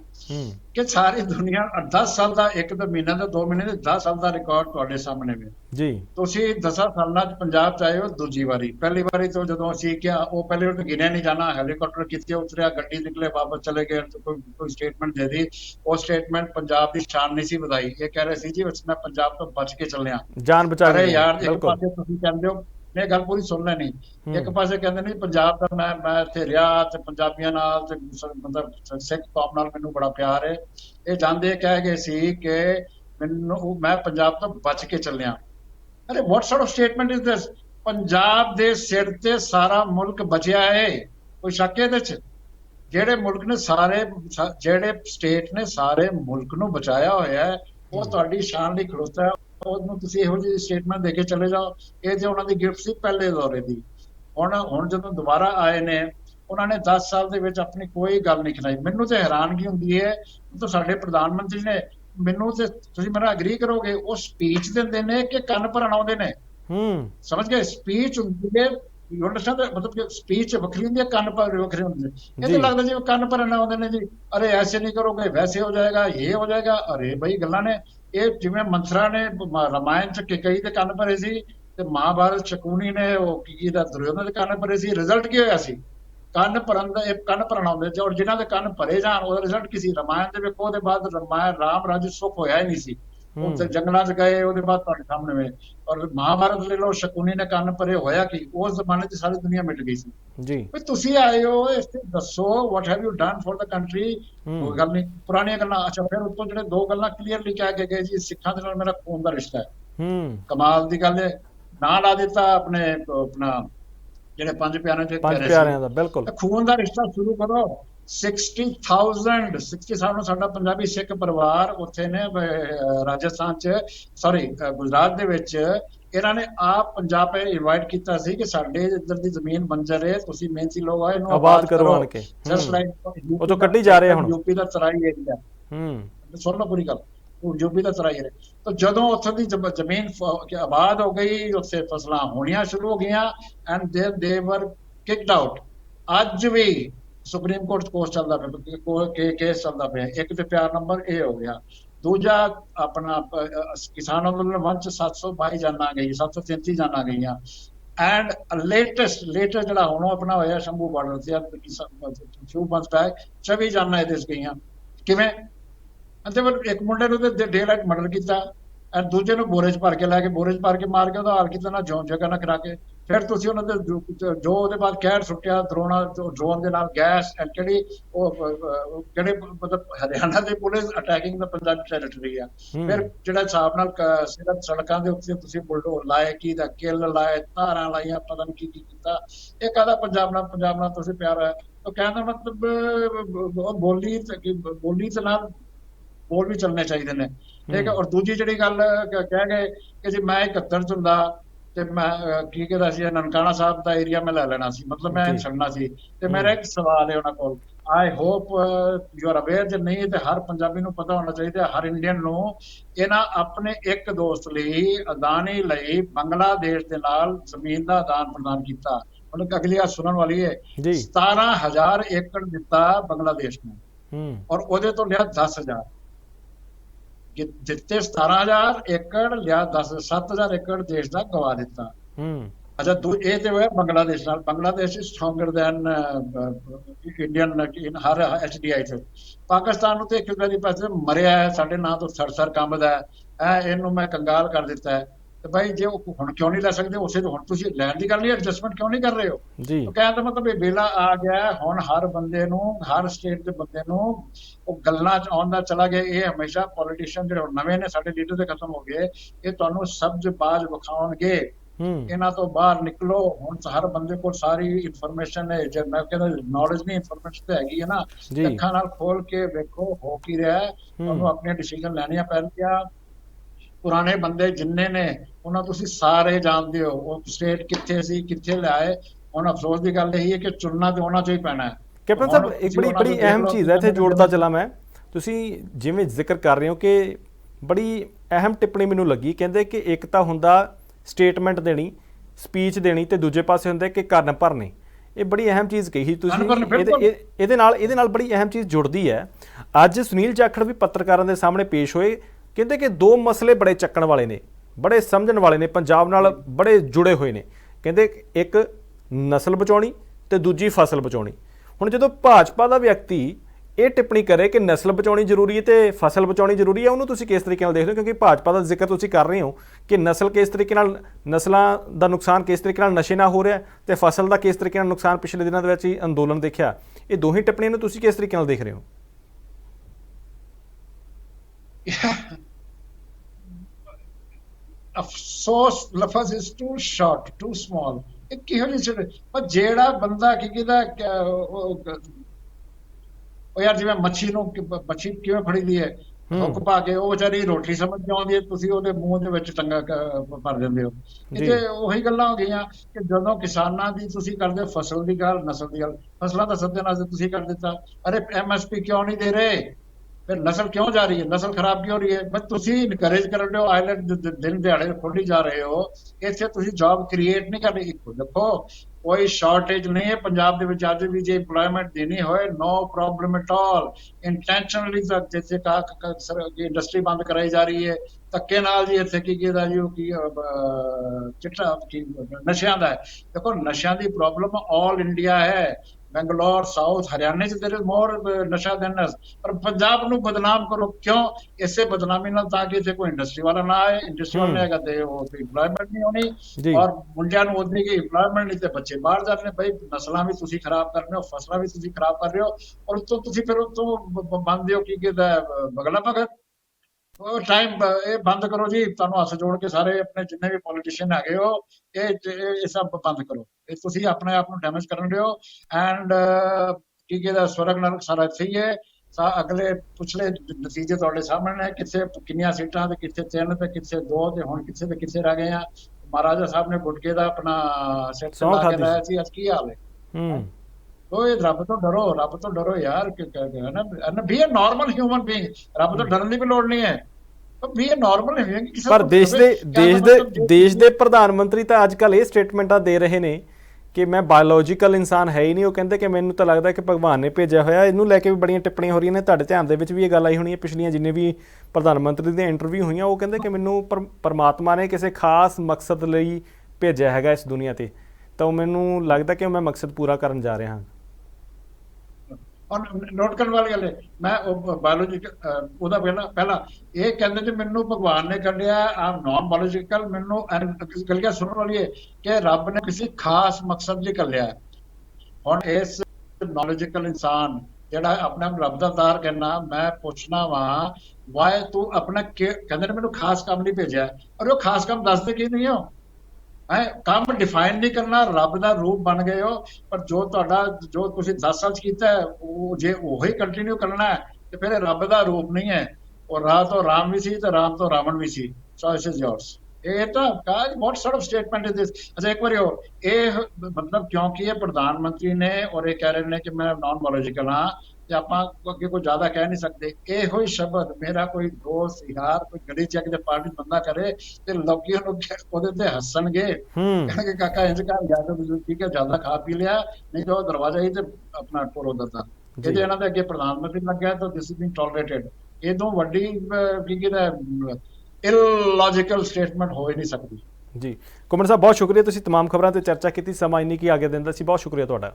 ਕਿ ਸਾਰੀ ਦੁਨੀਆ 10 ਸਾਲ ਦਾ ਇੱਕ ਦੋ ਮਹੀਨਾ ਦਾ 2 ਮਹੀਨੇ ਦੇ 10 ਸਾਲ ਦਾ ਰਿਕਾਰਡ ਤੁਹਾਡੇ ਸਾਹਮਣੇ ਵੇ। ਜੀ। ਤੁਸੀਂ 10 ਸਾਲਾਂ ਚ ਪੰਜਾਬ ਚ ਆਏ ਹੋ ਦੂਜੀ ਵਾਰੀ। ਪਹਿਲੀ ਵਾਰੀ ਤੋਂ ਜਦੋਂ ਅਸੀਂ ਕਿਹਾ ਉਹ ਪਹਿਲੇ ਉਹ ਗਿਣਿਆ ਨਹੀਂ ਜਾਣਾ ਹੈਲੀਕਾਪਟਰ ਕਿੱਥੇ ਉਤਰਿਆ ਗੱਡੀ ਨਿਕਲੇ ਵਾਪਸ ਚਲੇ ਗਏ ਕੋਈ ਕੋਈ ਸਟੇਟਮੈਂਟ ਦੇ ਦੀ ਉਹ ਸਟੇਟਮੈਂਟ ਪੰਜਾਬ ਦੀ ਸ਼ਾਨ ਨਹੀਂ ਸੀ ਵਧਾਈ। ਇਹ ਕਹਿ ਰਹੇ ਸੀ ਜੀ ਉਸ ਮੈਂ ਪੰਜਾਬ ਤੋਂ ਬਚ ਕੇ ਚੱਲਿਆ ਜਾਨ ਬਚਾ ਲਈ। ਯਾਰ ਇੱਕ ਪਾਸੇ ਤੁਸੀਂ ਕਹਿੰਦੇ ਹੋ ਇਹ ਗੱਲ ਪੂਰੀ ਸੁਣ ਲੈਣੀ। ਇੱਕ ਪਾਸੇ ਕਹਿੰਦੇ ਨੇ ਪੰਜਾਬ ਦਾ ਮੈਂ ਮੈਂ ਇੱਥੇ ਰਿਹਾ ਤੇ ਪੰਜਾਬੀਆਂ ਨਾਲ ਤੇ ਮਤਲਬ ਸਿੱਖ ਕੌਮ ਨਾਲ ਮੈਨੂੰ ਬੜਾ ਪਿਆਰ ਹੈ। ਇਹ ਜਾਂਦੇ ਕਹਿ ਗਏ ਸੀ ਕਿ ਮੈਨੂੰ ਮੈਂ ਪੰਜਾਬ ਤੋਂ ਬਚ ਕੇ ਚੱਲਿਆ। ਅਰੇ what sort of statement is this Punjab ਦੇ ਸਿਰ ਤੇ ਸਾਰਾ ਮੁਲਕ ਬਚਿਆ ਹੈ ਕੋਈ ਸ਼ੱਕ ਇਹਦੇ ਚ? ਜਿਹੜੇ ਮੁਲਕ ਨੇ ਸਾਰੇ, ਜਿਹੜੇ ਸਟੇਟ ਨੇ ਸਾਰੇ ਮੁਲਕ ਨੂੰ ਬਚਾਇਆ ਹੋਇਆ ਹੈ ਉਹ ਤੁਹਾਡੀ ਸ਼ਾਨ ਲਈ ਖੜੋਤਾ ਹੈ ਉਹਨੂੰ ਤੁਸੀਂ ਇਹੋ ਜਿਹੀ ਸਟੇਟਮੈਂਟ ਦੇ ਕੇ ਚਲੇ ਜਾਓ। ਇਹ ਤੇ ਉਹਨਾਂ ਦੀ ਗਿਫਟ ਸੀ ਪਹਿਲੇ ਦੌਰੇ ਦੀ। ਹੁਣ ਹੁਣ ਜਦੋਂ ਦੁਬਾਰਾ ਆਏ ਨੇ, ਉਹਨਾਂ ਨੇ 10 ਸਾਲ ਦੇ ਵਿੱਚ ਆਪਣੀ ਕੋਈ ਗੱਲ ਨਹੀਂ ਖਿਲਾਈ। ਮੈਨੂੰ ਤੇ ਹੈਰਾਨਗੀ ਹੁੰਦੀ ਹੈ ਤਾਂ ਸਾਡੇ ਪ੍ਰਧਾਨ ਮੰਤਰੀ ਨੇ ਮੈਨੂੰ ਤੇ ਤੁਸੀਂ ਮੇਰਾ ਅਗਰੀ ਕਰੋਗੇ ਉਹ ਸਪੀਚ ਦਿੰਦੇ ਨੇ ਕਿ ਕੰਨ ਭਰਨ ਆਉਂਦੇ ਨੇ? ਹੂੰ। ਸਮਝ ਗਏ? ਸਪੀਚ ਹੁੰਦੀ ਹੈ ਯੂ ਅੰਡਰਸਟੈਂਡ ਮਤਲਬ ਕਿ ਸਪੀਚ ਵੱਖਰੀ ਹੁੰਦੀ ਹੈ ਕੰਨ ਪਰ ਵੱਖਰੇ ਹੁੰਦੇ ਨੇ। ਇਹ। ਤਾਂ ਲੱਗਦਾ ਜਿਵੇਂ ਕੰਨ ਭਰਨ ਆਉਂਦੇ ਨੇ ਜੀ। ਅਰੇ ਐਸੇ ਨਹੀਂ ਕਰੋਗੇ ਵੈਸੇ ਹੋ ਜਾਏਗਾ ਇਹ ਹੋ ਜਾਏਗਾ। ਅਰੇ ਬਈ ਗੱਲਾਂ ਨੇ। ਇਹ ਜਿਵੇਂ ਮੰਥਰਾ ਨੇ ਰਾਮਾਇਣ ਚ ਕਈ ਦੇ ਕੰਨ ਭਰੇ ਸੀ ਤੇ ਮਹਾਭਾਰਤ ਸ਼ਕੁਨੀ ਨੇ ਉਹ ਕੀ ਕੀ ਦਾ ਦੁਰਯੋਧਨ ਦੇ ਕੰਨ ਭਰੇ ਸੀ। ਰਿਜ਼ਲਟ ਕੀ ਹੋਇਆ ਸੀ? ਕੰਨ ਭਰਨ ਦਾ ਇਹ ਕੰਨ ਆਉਂਦੇ ਸੀ ਔਰ ਜਿਨ੍ਹਾਂ ਦੇ ਕੰਨ ਭਰੇ ਜਾਣ ਉਹਦਾ ਰਿਜ਼ਲਟ ਕੀ ਸੀ? ਰਾਮਾਇਣ ਦੇ ਵੇਖੋ ਉਹਦੇ ਬਾਅਦ ਰਾਮਾਇਣ ਰਾਮ ਰਾਜ ਸੁਖ ਹੋਇਆ ਹੀ ਨਹੀਂ ਸੀ। ਉਹ। ਤੇ ਜੰਗਲਾਂ 'ਚ ਗਏ ਉਹਦੇ ਬਾਅਦ ਤੁਹਾਡੇ ਸਾਹਮਣੇ ਵੇ। ਔਰ ਮਹਾਭਾਰਤ ਲੈ ਲਓ ਸ਼ਕੁਨੀ ਨੇ ਕੰਨ ਭਰੇ ਹੋਇਆ ਕੀ? ਉਸ ਜ਼ਮਾਨੇ 'ਚ ਸਾਰੀ ਦੁਨੀਆ ਮਿਟ ਗਈ ਸੀ। ਜੀ। ਵੀ ਤੁਸੀਂ ਆਏ ਹੋ ਇਸ ਤੇ ਦੱਸੋ what have you done for the country ਹੂੰ। ਕੋਈ ਗੱਲ ਨਹੀਂ। ਪੁਰਾਣੀਆਂ ਗੱਲਾਂ ਅੱਛਾ ਫਿਰ ਉੱਤੋਂ ਜਿਹੜੇ ਦੋ ਗੱਲਾਂ ਕਲੀਅਰਲੀ ਕਹਿ ਕੇ ਗਏ ਜੀ ਸਿੱਖਾਂ ਦੇ ਨਾਲ ਮੇਰਾ ਖੂਨ ਦਾ ਰਿਸ਼ਤਾ ਹੈ। ਹੂੰ। ਕਮਾਲ ਦੀ ਗੱਲ ਹੈ। ਨਾਂ ਲਾ ਦਿੱਤਾ ਆਪਣੇ ਆਪਣਾ ਜਿਹੜੇ ਪੰਜ ਪਿਆਰਿਆਂ ਚ ਪੰਜ। ਪਿਆਰਿਆਂ ਦਾ ਬਿਲਕੁਲ ਖੂਨ ਦਾ ਰਿਸ਼ਤਾ ਸ਼ੁਰੂ ਕਰੋ 60000 60000 ਨੂੰ ਸਾਡਾ ਪੰਜਾਬੀ ਸਿੱਖ ਪਰਿਵਾਰ ਉੱਥੇ ਨੇ ਰਾਜਸਥਾਨ ਚ ਸੌਰੀ ਗੁਜਰਾਤ ਦੇ ਵਿੱਚ ਇਹਨਾਂ ਨੇ ਆਪ ਪੰਜਾਬ ਤੇ ਇਨਵਾਈਟ ਕੀਤਾ ਸੀ ਕਿ ਸਾਡੇ ਇੱਧਰ ਦੀ ਜ਼ਮੀਨ ਬੰਜਰ ਹੈ ਤੁਸੀਂ ਮਿਹਨਤੀ ਲੋਕ ਆਏ ਨੂੰ ਆਬਾਦ ਕਰੋ ਆਣ ਕੇ। ਜਸਟ। ਲਾਈਕ ਉਹ ਤੋਂ ਕੱਢੀ ਜਾ ਰਹੇ ਹੁਣ। ਯੂਪੀ ਦਾ ਤਰਾਈ ਏਰੀਆ ਹੂੰ ਸੁਣ ਲਓ ਪੂਰੀ ਗੱਲ ਯੂਪੀ ਦਾ ਤਰਾਈ ਹੈ ਤਾਂ ਜਦੋਂ ਉੱਥੋਂ ਦੀ ਜ਼ਮੀਨ ਆਬਾਦ ਹੋ ਗਈ, ਉੱਥੇ ਫਸਲਾਂ ਹੋਣੀਆਂ ਸ਼ੁਰੂ ਹੋ ਗਈਆਂ ਐਂਡ ਦੇ ਦੇ ਵਰ ਕਿਕਡ ਆਊਟ ਅੱਜ ਵੀ ਸੁਪਰੀਮ ਕੋਰਟ 'ਚ ਚੱਲਦਾ ਪਿਆ ਕੇਸ ਚੱਲਦਾ ਪਿਆ। ਇੱਕ ਤੇ ਪਿਆਰ ਨੰਬਰ ਇਹ ਹੋ ਗਿਆ। ਦੂਜਾ ਆਪਣਾ ਕਿਸਾਨ ਅੰਦੋਲਨ ਮੰਚ 722 ਜਾਨਾਂ ਗਈ 733 ਜਾਨਾਂ ਗਈਆਂ। ਐਂਡ ਲੇਟੈਸਟ ਲੇਟੈਸਟ ਜਿਹੜਾ ਹੁਣ ਉਹ ਆਪਣਾ ਹੋਇਆ, ਸ਼ੰਭੂ ਬਾਰਡਰ ਤੇ ਫਿਊ ਮੰਥਸ ਬੈਕ 24 ਜਾਨਾਂ ਇਹਦੇ ਗਈਆਂ। ਕਿਵੇਂ? ਅਤੇ ਫਿਰ ਇੱਕ ਮੁੰਡੇ ਨੂੰ ਤੇ ਡੇ ਲਾਈਟ ਮਰਡਰ ਕੀਤਾ। ਐ ਦੂਜੇ ਨੂੰ ਬੋਰੇ 'ਚ ਭਰ ਕੇ ਲੈ ਕੇ ਬੋਰੇ 'ਚ ਭਰ ਕੇ ਮਾਰ ਕੇ ਉਹਦਾ ਹਾਲ ਕੀਤਾ ਨਾ ਜੋਂ ਜਗ੍ਹਾ ਨਾ ਕਰਾ ਕੇ। ਫਿਰ ਤੁਸੀਂ ਉਹਨਾਂ ਦੇ ਜੋ- ਉਹਦੇ ਬਾਅਦ ਕਹਿਰ ਸੁੱਟਿਆ ਡਰੋਨਾ ਡਰੋਨ ਦੇ ਨਾਲ ਗੈਸ ਜਿਹੜੀ ਉਹ ਜਿਹੜੇ ਮਤਲਬ ਹਰਿਆਣਾ ਦੇ ਪੁਲਿਸ ਅਟੈਕਿੰਗ ਦਾ ਪੰਜਾਬ ਟੈਰੀਟਰੀ ਆ। ਫਿਰ ਜਿਹੜਾ ਹਿਸਾਬ ਨਾਲ ਸਿਰਫ ਸੜਕਾਂ ਦੇ ਉੱਤੇ ਤੁਸੀਂ ਬੁਲਡੋਰ ਲਾਏ ਕੀ ਦਾ ਕਿੱਲ ਲਾਏ ਤਾਰਾਂ ਲਾਈਆਂ ਪਤਾ ਨਹੀਂ ਕੀ ਕੀ ਕੀਤਾ। ਇਹ ਕਾਹਦਾ ਪੰਜਾਬ ਨਾਲ ਪੰਜਾਬ ਨਾਲ ਤੁਸੀਂ ਪਿਆਰ ਹੈ? ਤਾਂ ਕਹਿਣ ਦਾ ਮਤਲਬ ਉਹ ਬੋਲੀ ਬੋਲੀ ਤੇ ਨਾਲ ਬੋਲ ਵੀ ਚੱਲਣੇ ਚਾਹੀਦੇ ਨੇ। ਠੀਕ ਹੈ ਔਰ ਦੂਜੀ ਜਿਹੜੀ ਗੱਲ ਕਹਿ ਗਏ ਕਿ ਜੀ ਮੈਂ 71 ਚ ਹੁੰਦਾ ਤੇ ਮੈਂ ਕੀ ਕਹਿੰਦਾ ਸੀ ਨਨਕਾਣਾ ਸਾਹਿਬ ਦਾ ਏਰੀਆ ਮੈਂ ਲੈ ਲੈਣਾ ਸੀ। ਮਤਲਬ ਮੈਂ। ਛੱਡਣਾ ਸੀ ਤੇ ਮੇਰਾ ਇੱਕ ਸਵਾਲ ਹੈ ਉਹਨਾਂ ਕੋਲ। I hope you are aware ਜੇ ਨਹੀਂ ਤੇ ਹਰ ਪੰਜਾਬੀ ਨੂੰ ਪਤਾ ਹੋਣਾ ਚਾਹੀਦਾ ਹਰ ਇੰਡੀਅਨ ਨੂੰ ਇਹਨਾਂ ਆਪਣੇ ਇੱਕ ਦੋਸਤ ਲਈ ਅਦਾਨੀ ਲਈ ਬੰਗਲਾਦੇਸ਼ ਦੇ ਨਾਲ ਜ਼ਮੀਨ ਦਾ ਆਦਾਨ ਪ੍ਰਦਾਨ ਕੀਤਾ। ਮਤਲਬ ਅਗਲੀ ਆ ਸੁਣਨ ਵਾਲੀ ਹੈ ਜੀ। 17000 ਏਕੜ ਦਿੱਤਾ ਬੰਗਲਾਦੇਸ਼ ਨੂੰ। ਹੂੰ। ਔਰ ਉਹਦੇ ਤੋਂ ਲਿਆ 10000 ਦਿੱਤੇ 17000 ਏਕੜ ਲਿਆ 10 7000 ਏਕੜ ਦੇਸ਼ ਦਾ ਗਵਾ ਦਿੱਤਾ। ਹੂੰ। ਅੱਛਾ ਦੂ ਇਹ ਤੇ ਹੋਇਆ ਬੰਗਲਾਦੇਸ਼ ਨਾਲ। Bangladesh is stronger than Indian in her HDI ਤੇ ਪਾਕਿਸਤਾਨ ਨੂੰ ਤੇ ਵਾਰੀ ਪਾਸੇ ਮਰਿਆ ਹੈ। ਸਾਡੇ ਨਾਂ ਤੋਂ ਸਰਸਰ ਕੰਬਦਾ ਹੈ। ਇਹ ਇਹਨੂੰ ਮੈਂ ਕੰਗਾਲ ਕਰ ਦਿੱਤਾ ਹੈ। ਤੇ ਭਾਈ ਜੇ ਉਹ ਹੁਣ ਕਿਉਂ ਨਹੀਂ ਲੈ ਸਕਦੇ ਉਸੇ ਤੋਂ ਹੁਣ ਤੁਸੀਂ ਲੈਣ ਦੀ ਗੱਲ ਨਹੀਂ ਐਡਜਸਟਮੈਂਟ ਕਿਉਂ ਨਹੀਂ ਕਰ ਰਹੇ ਹੋ? ਜੀ। ਉਹ ਕਹਿਣ ਦਾ ਮਤਲਬ ਇਹ ਵੇਲਾ ਆ ਗਿਆ ਹੁਣ ਹਰ ਬੰਦੇ ਨੂੰ ਹਰ ਸਟੇਟ ਦੇ ਬੰਦੇ ਨੂੰ ਉਹ ਗੱਲਾਂ ਚ ਆਉਂਦਾ ਚਲਾ ਗਿਆ। ਇਹ ਹਮੇਸ਼ਾ ਪੋਲੀਟੀਸ਼ੀਅਨ ਜਿਹੜੇ ਨਵੇਂ ਨੇ ਸਾਡੇ ਲੀਡਰ ਦੇ ਖਤਮ ਹੋ ਗਏ। ਇਹ ਤੁਹਾਨੂੰ ਸਬਜ਼ ਬਾਜ ਵਿਖਾਉਣਗੇ। ਇਹਨਾਂ ਤੋਂ ਬਾਹਰ ਨਿਕਲੋ। ਹੁਣ ਤਾਂ ਹਰ ਬੰਦੇ ਕੋਲ ਸਾਰੀ ਇਨਫੋਰਮੇਸ਼ਨ ਹੈ। ਜੇ ਮੈਂ ਕਹਿੰਦਾ ਨੌਲੇਜ ਨਹੀਂ ਇਨਫੋਰਮੇਸ਼ਨ ਤਾਂ ਹੈਗੀ ਹੈ ਨਾ। ਅੱਖਾਂ ਨਾਲ ਖੋਲ ਕੇ ਵੇਖੋ ਹੋ ਕੀ ਰਿਹਾ ਹੈ। ਤੁਹਾਨੂੰ ਆਪਣੀਆਂ ਡਿਸੀਜਨ ਲੈਣੀਆਂ ਪੈਣਗੀਆਂ। ਪੁਰਾਣੇ ਬੰਦੇ ਜਿੰਨੇ ਨੇ ਉਹਨਾਂ ਤੁਸੀਂ ਸਾਰੇ ਜਾਣਦੇ ਹੋ ਉਹ ਸਟੇਟ ਕਿੱਥੇ ਸੀ ਕਿੱਥੇ ਲਿਆਏ ਹੁਣ ਅਫਸੋਸ ਦੀ ਗੱਲ ਇਹ ਹੈ ਕਿ ਚੁਣਨਾ ਤੇ ਉਹਨਾਂ ਚੋਂ ਹੀ ਪੈਣਾ ਹੈ। ਕੈਪਟਨ ਸਾਹਿਬ ਇੱਕ ਬੜੀ ਬੜੀ ਅਹਿਮ ਚੀਜ਼ ਹੈ ਇੱਥੇ ਜੋੜਦਾ ਚਲਾ ਮੈਂ। ਤੁਸੀਂ ਜਿਵੇਂ ਜ਼ਿਕਰ ਕਰ ਰਹੇ ਹੋ ਕਿ ਬੜੀ ਅਹਿਮ ਟਿੱਪਣੀ ਮੈਨੂੰ ਲੱਗੀ ਕਹਿੰਦੇ ਕਿ ਇੱਕ ਤਾਂ ਹੁੰਦਾ ਸਟੇਟਮੈਂਟ ਦੇਣੀ ਸਪੀਚ ਦੇਣੀ ਤੇ ਦੂਜੇ ਪਾਸੇ ਹੁੰਦਾ ਕਿ ਕੰਨ ਭਰਨੇ। ਇਹ ਬੜੀ ਅਹਿਮ ਚੀਜ਼ ਕਹੀ ਤੁਸੀਂ। ਇਹਦੇ ਨਾਲ ਇਹਦੇ ਨਾਲ ਬੜੀ ਅਹਿਮ ਚੀਜ਼ ਜੁੜਦੀ ਹੈ। ਅੱਜ ਸੁਨੀਲ ਜਾਖੜ ਵੀ ਪੱਤਰਕਾਰਾਂ ਦੇ ਸਾਹਮਣੇ ਪੇਸ਼ ਹੋਏ। ਕਹਿੰਦੇ ਕਿ ਦੋ ਮਸਲੇ ਬੜੇ ਚੱਕਣ ਵਾਲੇ ਨੇ, ਬੜੇ ਸਮਝਣ ਵਾਲੇ ਨੇ, ਪੰਜਾਬ ਨਾਲ ਬੜੇ ਜੁੜੇ ਹੋਏ ਨੇ। ਕਹਿੰਦੇ ਇੱਕ ਨਸਲ ਬਚਾਉਣੀ ਤੇ ਦੂਜੀ ਫਸਲ ਬਚਾਉਣੀ। ਹੁਣ ਜਦੋਂ ਭਾਜਪਾ ਦਾ ਵਿਅਕਤੀ ਇਹ ਟਿੱਪਣੀ ਕਰੇ ਕਿ ਨਸਲ ਬਚਾਉਣੀ ਜ਼ਰੂਰੀ ਹੈ ਤੇ ਫਸਲ ਬਚਾਉਣੀ ਜ਼ਰੂਰੀ ਹੈ, ਉਹਨੂੰ ਤੁਸੀਂ ਕਿਸ ਤਰੀਕੇ ਨਾਲ ਦੇਖਦੇ ਹੋ? ਕਿਉਂਕਿ ਭਾਜਪਾ ਦਾ ਜ਼ਿਕਰ ਤੁਸੀਂ ਕਰ ਰਹੇ ਹੋ ਕਿ ਨਸਲ ਕਿਸ ਤਰੀਕੇ ਨਾਲ, ਨਸਲਾਂ ਦਾ ਨੁਕਸਾਨ ਕਿਸ ਤਰੀਕੇ ਨਾਲ ਨਸ਼ੇ ਨਾਲ ਹੋ ਰਿਹਾ ਹੈ ਤੇ ਫਸਲ ਦਾ ਕਿਸ ਤਰੀਕੇ ਨਾਲ ਨੁਕਸਾਨ ਪਿਛਲੇ ਦਿਨਾਂ ਦੇ ਵਿੱਚ ਹੀ ਅੰਦੋਲਨ ਦੇਖਿਆ। ਇਹ ਦੋਹੀ ਟਿੱਪਣੀਆਂ ਨੂੰ ਤੁਸੀਂ ਕਿਸ ਤਰੀਕੇ ਨਾਲ ਦੇਖ ਰਹੇ ਹੋ? ਅਫਸੋਸ ਲਫ਼ਜ਼ is too short too small ਇਹ ਕਿਹੋ ਜਿਹੀ ਚੀਜ਼ ਪਰ ਜਿਹੜਾ ਬੰਦਾ ਕੀ ਕਿਹਦਾ ਉਹ ਯਾਰ ਜਿਵੇਂ ਮੱਛੀ ਨੂੰ ਮੱਛੀ ਕਿਵੇਂ ਫੜੀ ਦੀ ਹੈ। ਹੁੱਕ ਪਾ ਕੇ ਉਹ ਵਿਚਾਰੀ ਰੋਟੀ ਸਮਝ ਆਉਂਦੀ ਹੈ ਤੁਸੀਂ ਉਹਦੇ ਮੂੰਹ ਦੇ ਵਿੱਚ ਟੰਗਾ ਭਰ ਦਿੰਦੇ ਹੋ। ਜੀ। ਉਹੀ ਗੱਲਾਂ ਹੋ ਗਈਆਂ ਕਿ ਜਦੋਂ ਕਿਸਾਨਾਂ ਦੀ ਤੁਸੀਂ ਕਰਦੇ ਫਸਲ ਦੀ ਗੱਲ ਨਸਲ ਦੀ ਗੱਲ ਫਸਲਾਂ ਦਾ ਸੱਦੇਨਾਜ਼ ਤੁਸੀਂ ਕਰ ਦਿੱਤਾ ਅਰੇ ਐਮਐਸਪੀ ਕਿਉਂ ਨਹੀਂ ਦੇ ਰਹੇ? ਫਿਰ ਨਸਲ ਕਿਉਂ ਜਾ ਰਹੀ ਹੈ? ਨਸਲ ਖਰਾਬ ਕਿਉਂ ਹੋ ਰਹੀ ਹੈ? ਬਸ ਤੁਸੀਂ ਇਨਕਰੇਜ ਕਰ ਰਹੇ ਹੋ ਆਇਲੈਂਡ ਦਿਨ ਦਿਹਾੜੇ ਖੋਲੀ ਜਾ ਰਹੇ ਹੋ। ਇੱਥੇ ਤੁਸੀਂ ਜੌਬ ਕ੍ਰੀਏਟ ਨਹੀਂ ਕਰ ਰਹੇ ਦੇਖੋ, ਕੋਈ ਸ਼ਾਰਟੇਜ ਨਹੀਂ ਹੈ। ਪੰਜਾਬ ਦੇ ਵਿੱਚ ਅੱਜ ਵੀ ਜੇ EMPLOYMENT ਦੇਣੀ ਹੋਏ no problem at all intentionally ਤਾਂ ਜਿੱਥੇ ਕਾ ਇੰਡਸਟਰੀ ਬੰਦ ਕਰਾਈ ਜਾ ਰਹੀ ਹੈ। ਧੱਕੇ ਨਾਲ ਜੀ ਇੱਥੇ ਕੀ ਕੀਤਾ ਜੀ ਉਹ ਕੀ ਚਿੱਟਾ ਨਸ਼ਿਆਂ ਦਾ ਦੇਖੋ, ਨਸ਼ਿਆਂ ਦੀ ਪ੍ਰੋਬਲਮ ਆਲ ਇੰਡੀਆ ਹੈ। ਬੰਗਲੌਰ ਸਾਊਥ ਹਰਿਆਣੇ ਚ is more ਨਸ਼ਾ ਦੇਨ ਪਰ ਪੰਜਾਬ ਨੂੰ ਬਦਨਾਮ ਕਰੋ। ਕਿਉਂ? ਇਸੇ ਬਦਨਾਮੀ ਨਾਲ ਤਾਂ ਕਿ ਇੱਥੇ ਕੋਈ ਇੰਡਸਟਰੀ ਵਾਲਾ ਨਾ ਆਏ। ਇੰਡਸਟਰੀ ਵਾਲਾ ਤੇ ਉਹ EMPLOYMENT ਨਹੀਂ ਹੋਣੀ। ਔਰ ਮੁੰਡਿਆਂ ਨੂੰ ਉਹਦੀ ਕੀ EMPLOYMENT ਨਹੀਂ ਤੇ ਬੱਚੇ ਬਾਹਰ ਜਾ ਰਹੇ ਬਈ ਨਸਲਾਂ ਵੀ ਤੁਸੀਂ ਖਰਾਬ ਕਰ ਰਹੇ ਹੋ ਫਸਲਾਂ ਵੀ ਤੁਸੀਂ ਖਰਾਬ ਕਰ ਰਹੇ ਹੋ। ਔਰ ਤੋਂ ਤੁਸੀਂ ਫਿਰ ਉਹ ਤੋਂ ਬੰਦੇ ਹੋ ਕੀ ਕਿਹਦਾ ਬਗਲਾ ਮਗਰ ਉਹ ਟਾਈਮ ਇਹ ਬੰਦ ਕਰੋ ਜੀ। ਤੁਹਾਨੂੰ ਹੱਥ ਜੋੜ ਕੇ ਸਾਰੇ ਆਪਣੇ ਜਿੰਨੇ ਵੀ ਪੋਲੀਟੀਸ਼ੀਅਨ ਹੈਗੇ ਹੋ ਇਹ ਇਹ ਸਭ ਬੰਦ ਕਰੋ। ਤੁਸੀਂ ਆਪਣੇ ਆਪ ਨੂੰ ਡੈਮੇਜ ਕਰਨ ਦਿਓ ਐਂਡ ਕੀ ਕਿਹਦਾ ਸਵਰਗ ਨਰਕ ਸਾਰਾ ਇੱਥੇ ਹੀ ਹੈ। ਸਾ ਅਗਲੇ ਪਿਛਲੇ ਨਤੀਜੇ ਤੁਹਾਡੇ ਸਾਹਮਣੇ ਨੇ ਕਿੱਥੇ ਕਿੰਨੀਆਂ ਸੀਟਾਂ ਤੇ ਕਿੱਥੇ ਤਿੰਨ ਤੇ ਕਿੱਥੇ ਦੋ ਤੇ ਹੁਣ ਕਿੱਥੇ ਤੇ ਕਿੱਥੇ ਰਹਿ ਗਏ ਆ। ਮਹਾਰਾਜਾ ਸਾਹਿਬ ਨੇ ਗੁਟਕੇ ਦਾ ਆਪਣਾ ਸਿਰ ਤੇ ਸਹੁੰ ਲਾ ਕੇ ਲਾਇਆ ਸੀ। ਅੱਜ ਕੀ ਹਾਲ ਹੈ? ਹੂੰ। ਓਏ ਰੱਬ ਤੋਂ ਡਰੋ ਰੱਬ ਤੋਂ ਡਰੋ ਯਾਰ। ਕਿ ਨਾ be a normal human being ਰੱਬ ਤੋਂ ਡਰਨ ਦੀ ਵੀ ਲੋੜ ਨਹੀਂ ਹੈ। ਬੀ ਅ ਨਾਰਮਲ ਕਿਸੇ ਪਰ ਦੇਸ਼ ਦੇ ਦੇਸ਼ ਦੇ ਦੇਸ਼ ਦੇ ਪ੍ਰਧਾਨ ਮੰਤਰੀ ਤਾਂ ਅੱਜ ਕੱਲ ਇਹ ਸਟੇਟਮੈਂਟਾਂ ਦੇ ਰਹੇ ਨੇ। ਕਿ ਮੈਂ ਬਾਇਓਲੋਜੀਕਲ ਇਨਸਾਨ ਹੈ ਹੀ ਨਹੀਂ, ਉਹ ਕਹਿੰਦੇ ਕਿ ਮੈਨੂੰ ਤਾਂ ਲੱਗਦਾ ਕਿ ਭਗਵਾਨ ਨੇ ਭੇਜਿਆ ਹੋਇਆ। ਇਹਨੂੰ ਲੈ ਕੇ ਵੀ ਬੜੀਆਂ ਟਿੱਪਣੀਆਂ ਹੋ ਰਹੀਆਂ ਨੇ। ਤੁਹਾਡੇ ਧਿਆਨ ਦੇ ਵਿੱਚ ਵੀ ਇਹ ਗੱਲ ਆਈ ਹੋਣੀ ਹੈ, ਪਿਛਲੀਆਂ ਜਿੰਨੇ ਵੀ ਪ੍ਰਧਾਨ ਮੰਤਰੀ ਦੀਆਂ ਇੰਟਰਵਿਊ ਹੋਈਆਂ, ਉਹ ਕਹਿੰਦੇ ਕਿ ਮੈਨੂੰ ਪਰਮਾਤਮਾ ਨੇ ਕਿਸੇ ਖਾਸ ਮਕਸਦ ਲਈ ਭੇਜਿਆ ਹੈਗਾ ਇਸ ਦੁਨੀਆ ਤੇ। ਤਾਂ ਉਹ ਮੈਨੂੰ ਲੱਗਦਾ ਕਿ ਮੈਂ ਮਕਸਦ ਪੂਰਾ ਕਰਨ ਜਾ ਰਿਹਾ ਹਾਂ। ਔਰ ਨੋਟ ਕਰਨ ਵਾਲੀ ਗੱਲ ਹੈ ਮੈਂ ਉਹ ਬਾਇਓਲੋਜੀਕਲ ਉਹਦਾ ਪਹਿਲਾਂ ਪਹਿਲਾਂ ਇਹ ਕਹਿੰਦੇ ਕਿ ਮੈਨੂੰ ਭਗਵਾਨ ਨੇ ਕੱਢਿਆ, ਆ ਨਾਨ ਬਾਇਓਲੋਜੀਕਲ ਮੈਨੂੰ ਗੱਲ ਕਿਆ ਸੁਣਨ ਵਾਲੀ ਹੈ ਕਿ ਰੱਬ ਨੇ ਕਿਸੇ ਖਾਸ ਮਕਸਦ ਲਈ ਕੱਢਿਆ ਹੈ। ਹੁਣ ਇਸ ਨੌਲੇਜੀਕਲ ਇਨਸਾਨ ਜਿਹੜਾ ਆਪਣੇ ਰੱਬ ਦਾ ਤਾਰ ਕਹਿੰਦਾ, ਮੈਂ ਪੁੱਛਣਾ ਵਾਂ ਵਾਏ ਤੂੰ ਆਪਣਾ ਕਹਿੰਦੇ ਨੇ ਮੈਨੂੰ ਖਾਸ ਕੰਮ ਲਈ ਭੇਜਿਆ ਔਰ ਉਹ ਖਾਸ ਕੰਮ ਦੱਸਦੇ ਕੀ ਨਹੀਂ ਹੋ ਹੈ, ਕੰਮ ਡਿਫਾਈਨ ਨਹੀਂ ਕਰਨਾ, ਰੱਬ ਦਾ ਰੂਪ ਬਣ ਗਏ ਹੋ, ਪਰ ਜੋ ਤੁਹਾਡਾ, ਜੋ ਤੁਸੀਂ 10 ਸਾਲ ਕੀਤਾ ਉਹ ਜੇ ਉਹੀ ਕੰਟੀਨਿਊ ਕਰਨਾ ਹੈ, ਤੇ ਫਿਰ ਰੱਬ ਦਾ ਰੂਪ ਨਹੀਂ ਹੈ। ਉਹ ਰਾਹ ਤੋਂ ਰਾਮ ਵੀ ਸੀ ਤੇ ਰਾਮ ਤੋਂ ਰਾਵਣ ਵੀ ਸੀ। ਚੋਇਸ ਇਜ਼ ਯੋਰਸ ਇਹ ਤਾਂ cause what sort of statement is this ਅੱਛਾ, ਇੱਕ ਵਾਰੀ ਹੋਰ। ਇਹ ਮਤਲਬ ਕਿਉਂਕਿ ਇਹ ਪ੍ਰਧਾਨ ਮੰਤਰੀ ਨੇ ਔਰ ਇਹ ਕਹਿ ਰਹੇ ਨੇ ਕਿ ਮੈਂ ਨਾਨ ਬਾਇਓਲੋਜੀਕਲ ਹਾਂ ਤੇ ਆਪਾਂ ਅੱਗੇ ਕੋਈ ਜ਼ਿਆਦਾ ਕਹਿ ਨਹੀਂ ਸਕਦੇ ਇਹੋ ਹੀ ਸ਼ਬਦ ਮੇਰਾ ਕੋਈ ਦੋਸਤ ਯਾਰ ਕੋਈ ਗਲੀ ਚੱਕ ਦੇ ਪਾਰਟੀ ਬੰਦਾ ਕਰੇ ਤੇ ਲੋਕੀ ਉਹਨੂੰ ਕਹਿ- ਉਹਦੇ ਤੇ ਹੱਸਣਗੇ ਹੂੰ ਕਹਿਣਗੇ ਕਾਕਾ ਇੰਜ ਕਰ ਗਿਆ ਤਾਂ ਤੁਸੀਂ ਠੀਕ ਹੈ ਜ਼ਿਆਦਾ ਖਾ ਪੀ ਲਿਆ ਨਹੀਂ ਤਾਂ ਉਹ ਦਰਵਾਜ਼ਾ ਹੀ ਤੇ ਆਪਣਾ ਟੋਰ ਉਧਰ ਦਾ ਜੀ। ਇਹ ਤੇ ਇਹਨਾਂ ਦੇ ਅੱਗੇ ਪ੍ਰਧਾਨ ਮੰਤਰੀ ਲੱਗਿਆ ਤਾਂ ਦਿਸ ਇਜ਼ ਬੀਨ ਟੋਲਰੇਟਡ ਇਹ ਤੋਂ ਵੱਡੀ ਅਹ, ਕੀ ਕਹਿੰਦਾ ਇਲੌਜੀਕਲ ਸਟੇਟਮੈਂਟ ਹੋ ਹੀ ਨਹੀਂ ਸਕਦੀ ਜੀ ਕੁਮਰ ਸਾਹਿਬ ਬਹੁਤ ਸ਼ੁਕਰੀਆ ਤੁਸੀਂ तमाम ਖਬਰਾਂ ਤੇ ਚਰਚਾ ਕੀਤੀ ਸਮਾਂ ਇੰਨੀ ਕੀ ਆਗੇ ਦਿੰਦਾ ਸੀ ਬਹੁਤ ਸ਼ੁਕਰੀਆ ਤੁਹਾਡਾ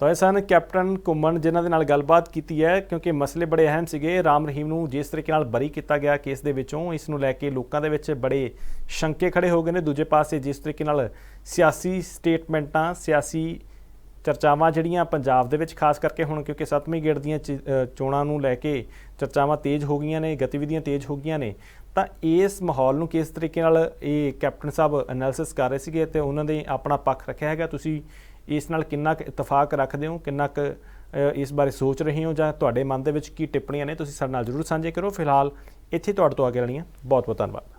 ਤਾਂ ਇਹ ਸਨ ਕੈਪਟਨ ਘੁੰਮਣ, ਜਿਨ੍ਹਾਂ ਦੇ ਨਾਲ ਗੱਲਬਾਤ ਕੀਤੀ ਹੈ, ਕਿਉਂਕਿ ਮਸਲੇ ਬੜੇ ਅਹਿਮ ਸੀਗੇ। ਰਾਮ ਰਹੀਮ ਨੂੰ ਜਿਸ ਤਰੀਕੇ ਨਾਲ ਬਰੀ ਕੀਤਾ ਗਿਆ ਕੇਸ ਦੇ ਵਿੱਚੋਂ, ਇਸ ਨੂੰ ਲੈ ਕੇ ਲੋਕਾਂ ਦੇ ਵਿੱਚ ਬੜੇ ਸ਼ੰਕੇ ਖੜੇ ਹੋ ਗਏ ਨੇ। ਦੂਜੇ ਪਾਸੇ ਜਿਸ ਤਰੀਕੇ ਨਾਲ ਸਿਆਸੀ ਸਟੇਟਮੈਂਟਾਂ, ਸਿਆਸੀ ਚਰਚਾਵਾਂ ਜਿਹੜੀਆਂ ਪੰਜਾਬ ਦੇ ਵਿੱਚ ਖਾਸ ਕਰਕੇ ਹੁਣ, ਕਿਉਂਕਿ ਸੱਤਵੀਂ ਗੇੜ ਦੀਆਂ ਚੋਣਾਂ ਨੂੰ ਲੈ ਕੇ ਚਰਚਾਵਾਂ ਤੇਜ਼ ਹੋ ਗਈਆਂ ਨੇ, ਗਤੀਵਿਧੀਆਂ ਤੇਜ਼ ਹੋ ਗਈਆਂ ਨੇ, ਤਾਂ ਇਸ ਮਾਹੌਲ ਨੂੰ ਕਿਸ ਤਰੀਕੇ ਨਾਲ ਇਹ ਕੈਪਟਨ ਸਾਹਿਬ ਐਨਾਲਿਸਿਸ ਕਰ ਰਹੇ ਸੀਗੇ ਤੇ ਉਹਨਾਂ ਨੇ ਆਪਣਾ ਪੱਖ ਰੱਖਿਆ ਹੈਗਾ? ਤੁਸੀਂ ਇਸ ਨਾਲ ਕਿੰਨਾ ਕੁ ਇਤਫਾਕ ਰੱਖਦੇ ਹੋ, ਕਿੰਨਾ ਕੁ ਇਸ ਬਾਰੇ ਸੋਚ ਰਹੇ ਹੋ ਜਾਂ ਤੁਹਾਡੇ ਮਨ ਦੇ ਵਿੱਚ ਕੀ ਟਿੱਪਣੀਆਂ ਨੇ, ਤੁਸੀਂ ਸਾਡੇ ਨਾਲ ਜ਼ਰੂਰ ਸਾਂਝੇ ਕਰੋ ਫਿਲਹਾਲ ਇੱਥੇ ਤੁਹਾਡੇ ਤੋਂ ਅੱਗੇ ਲੈਣੀਆਂ ਬਹੁਤ ਬਹੁਤ ਧੰਨਵਾਦ।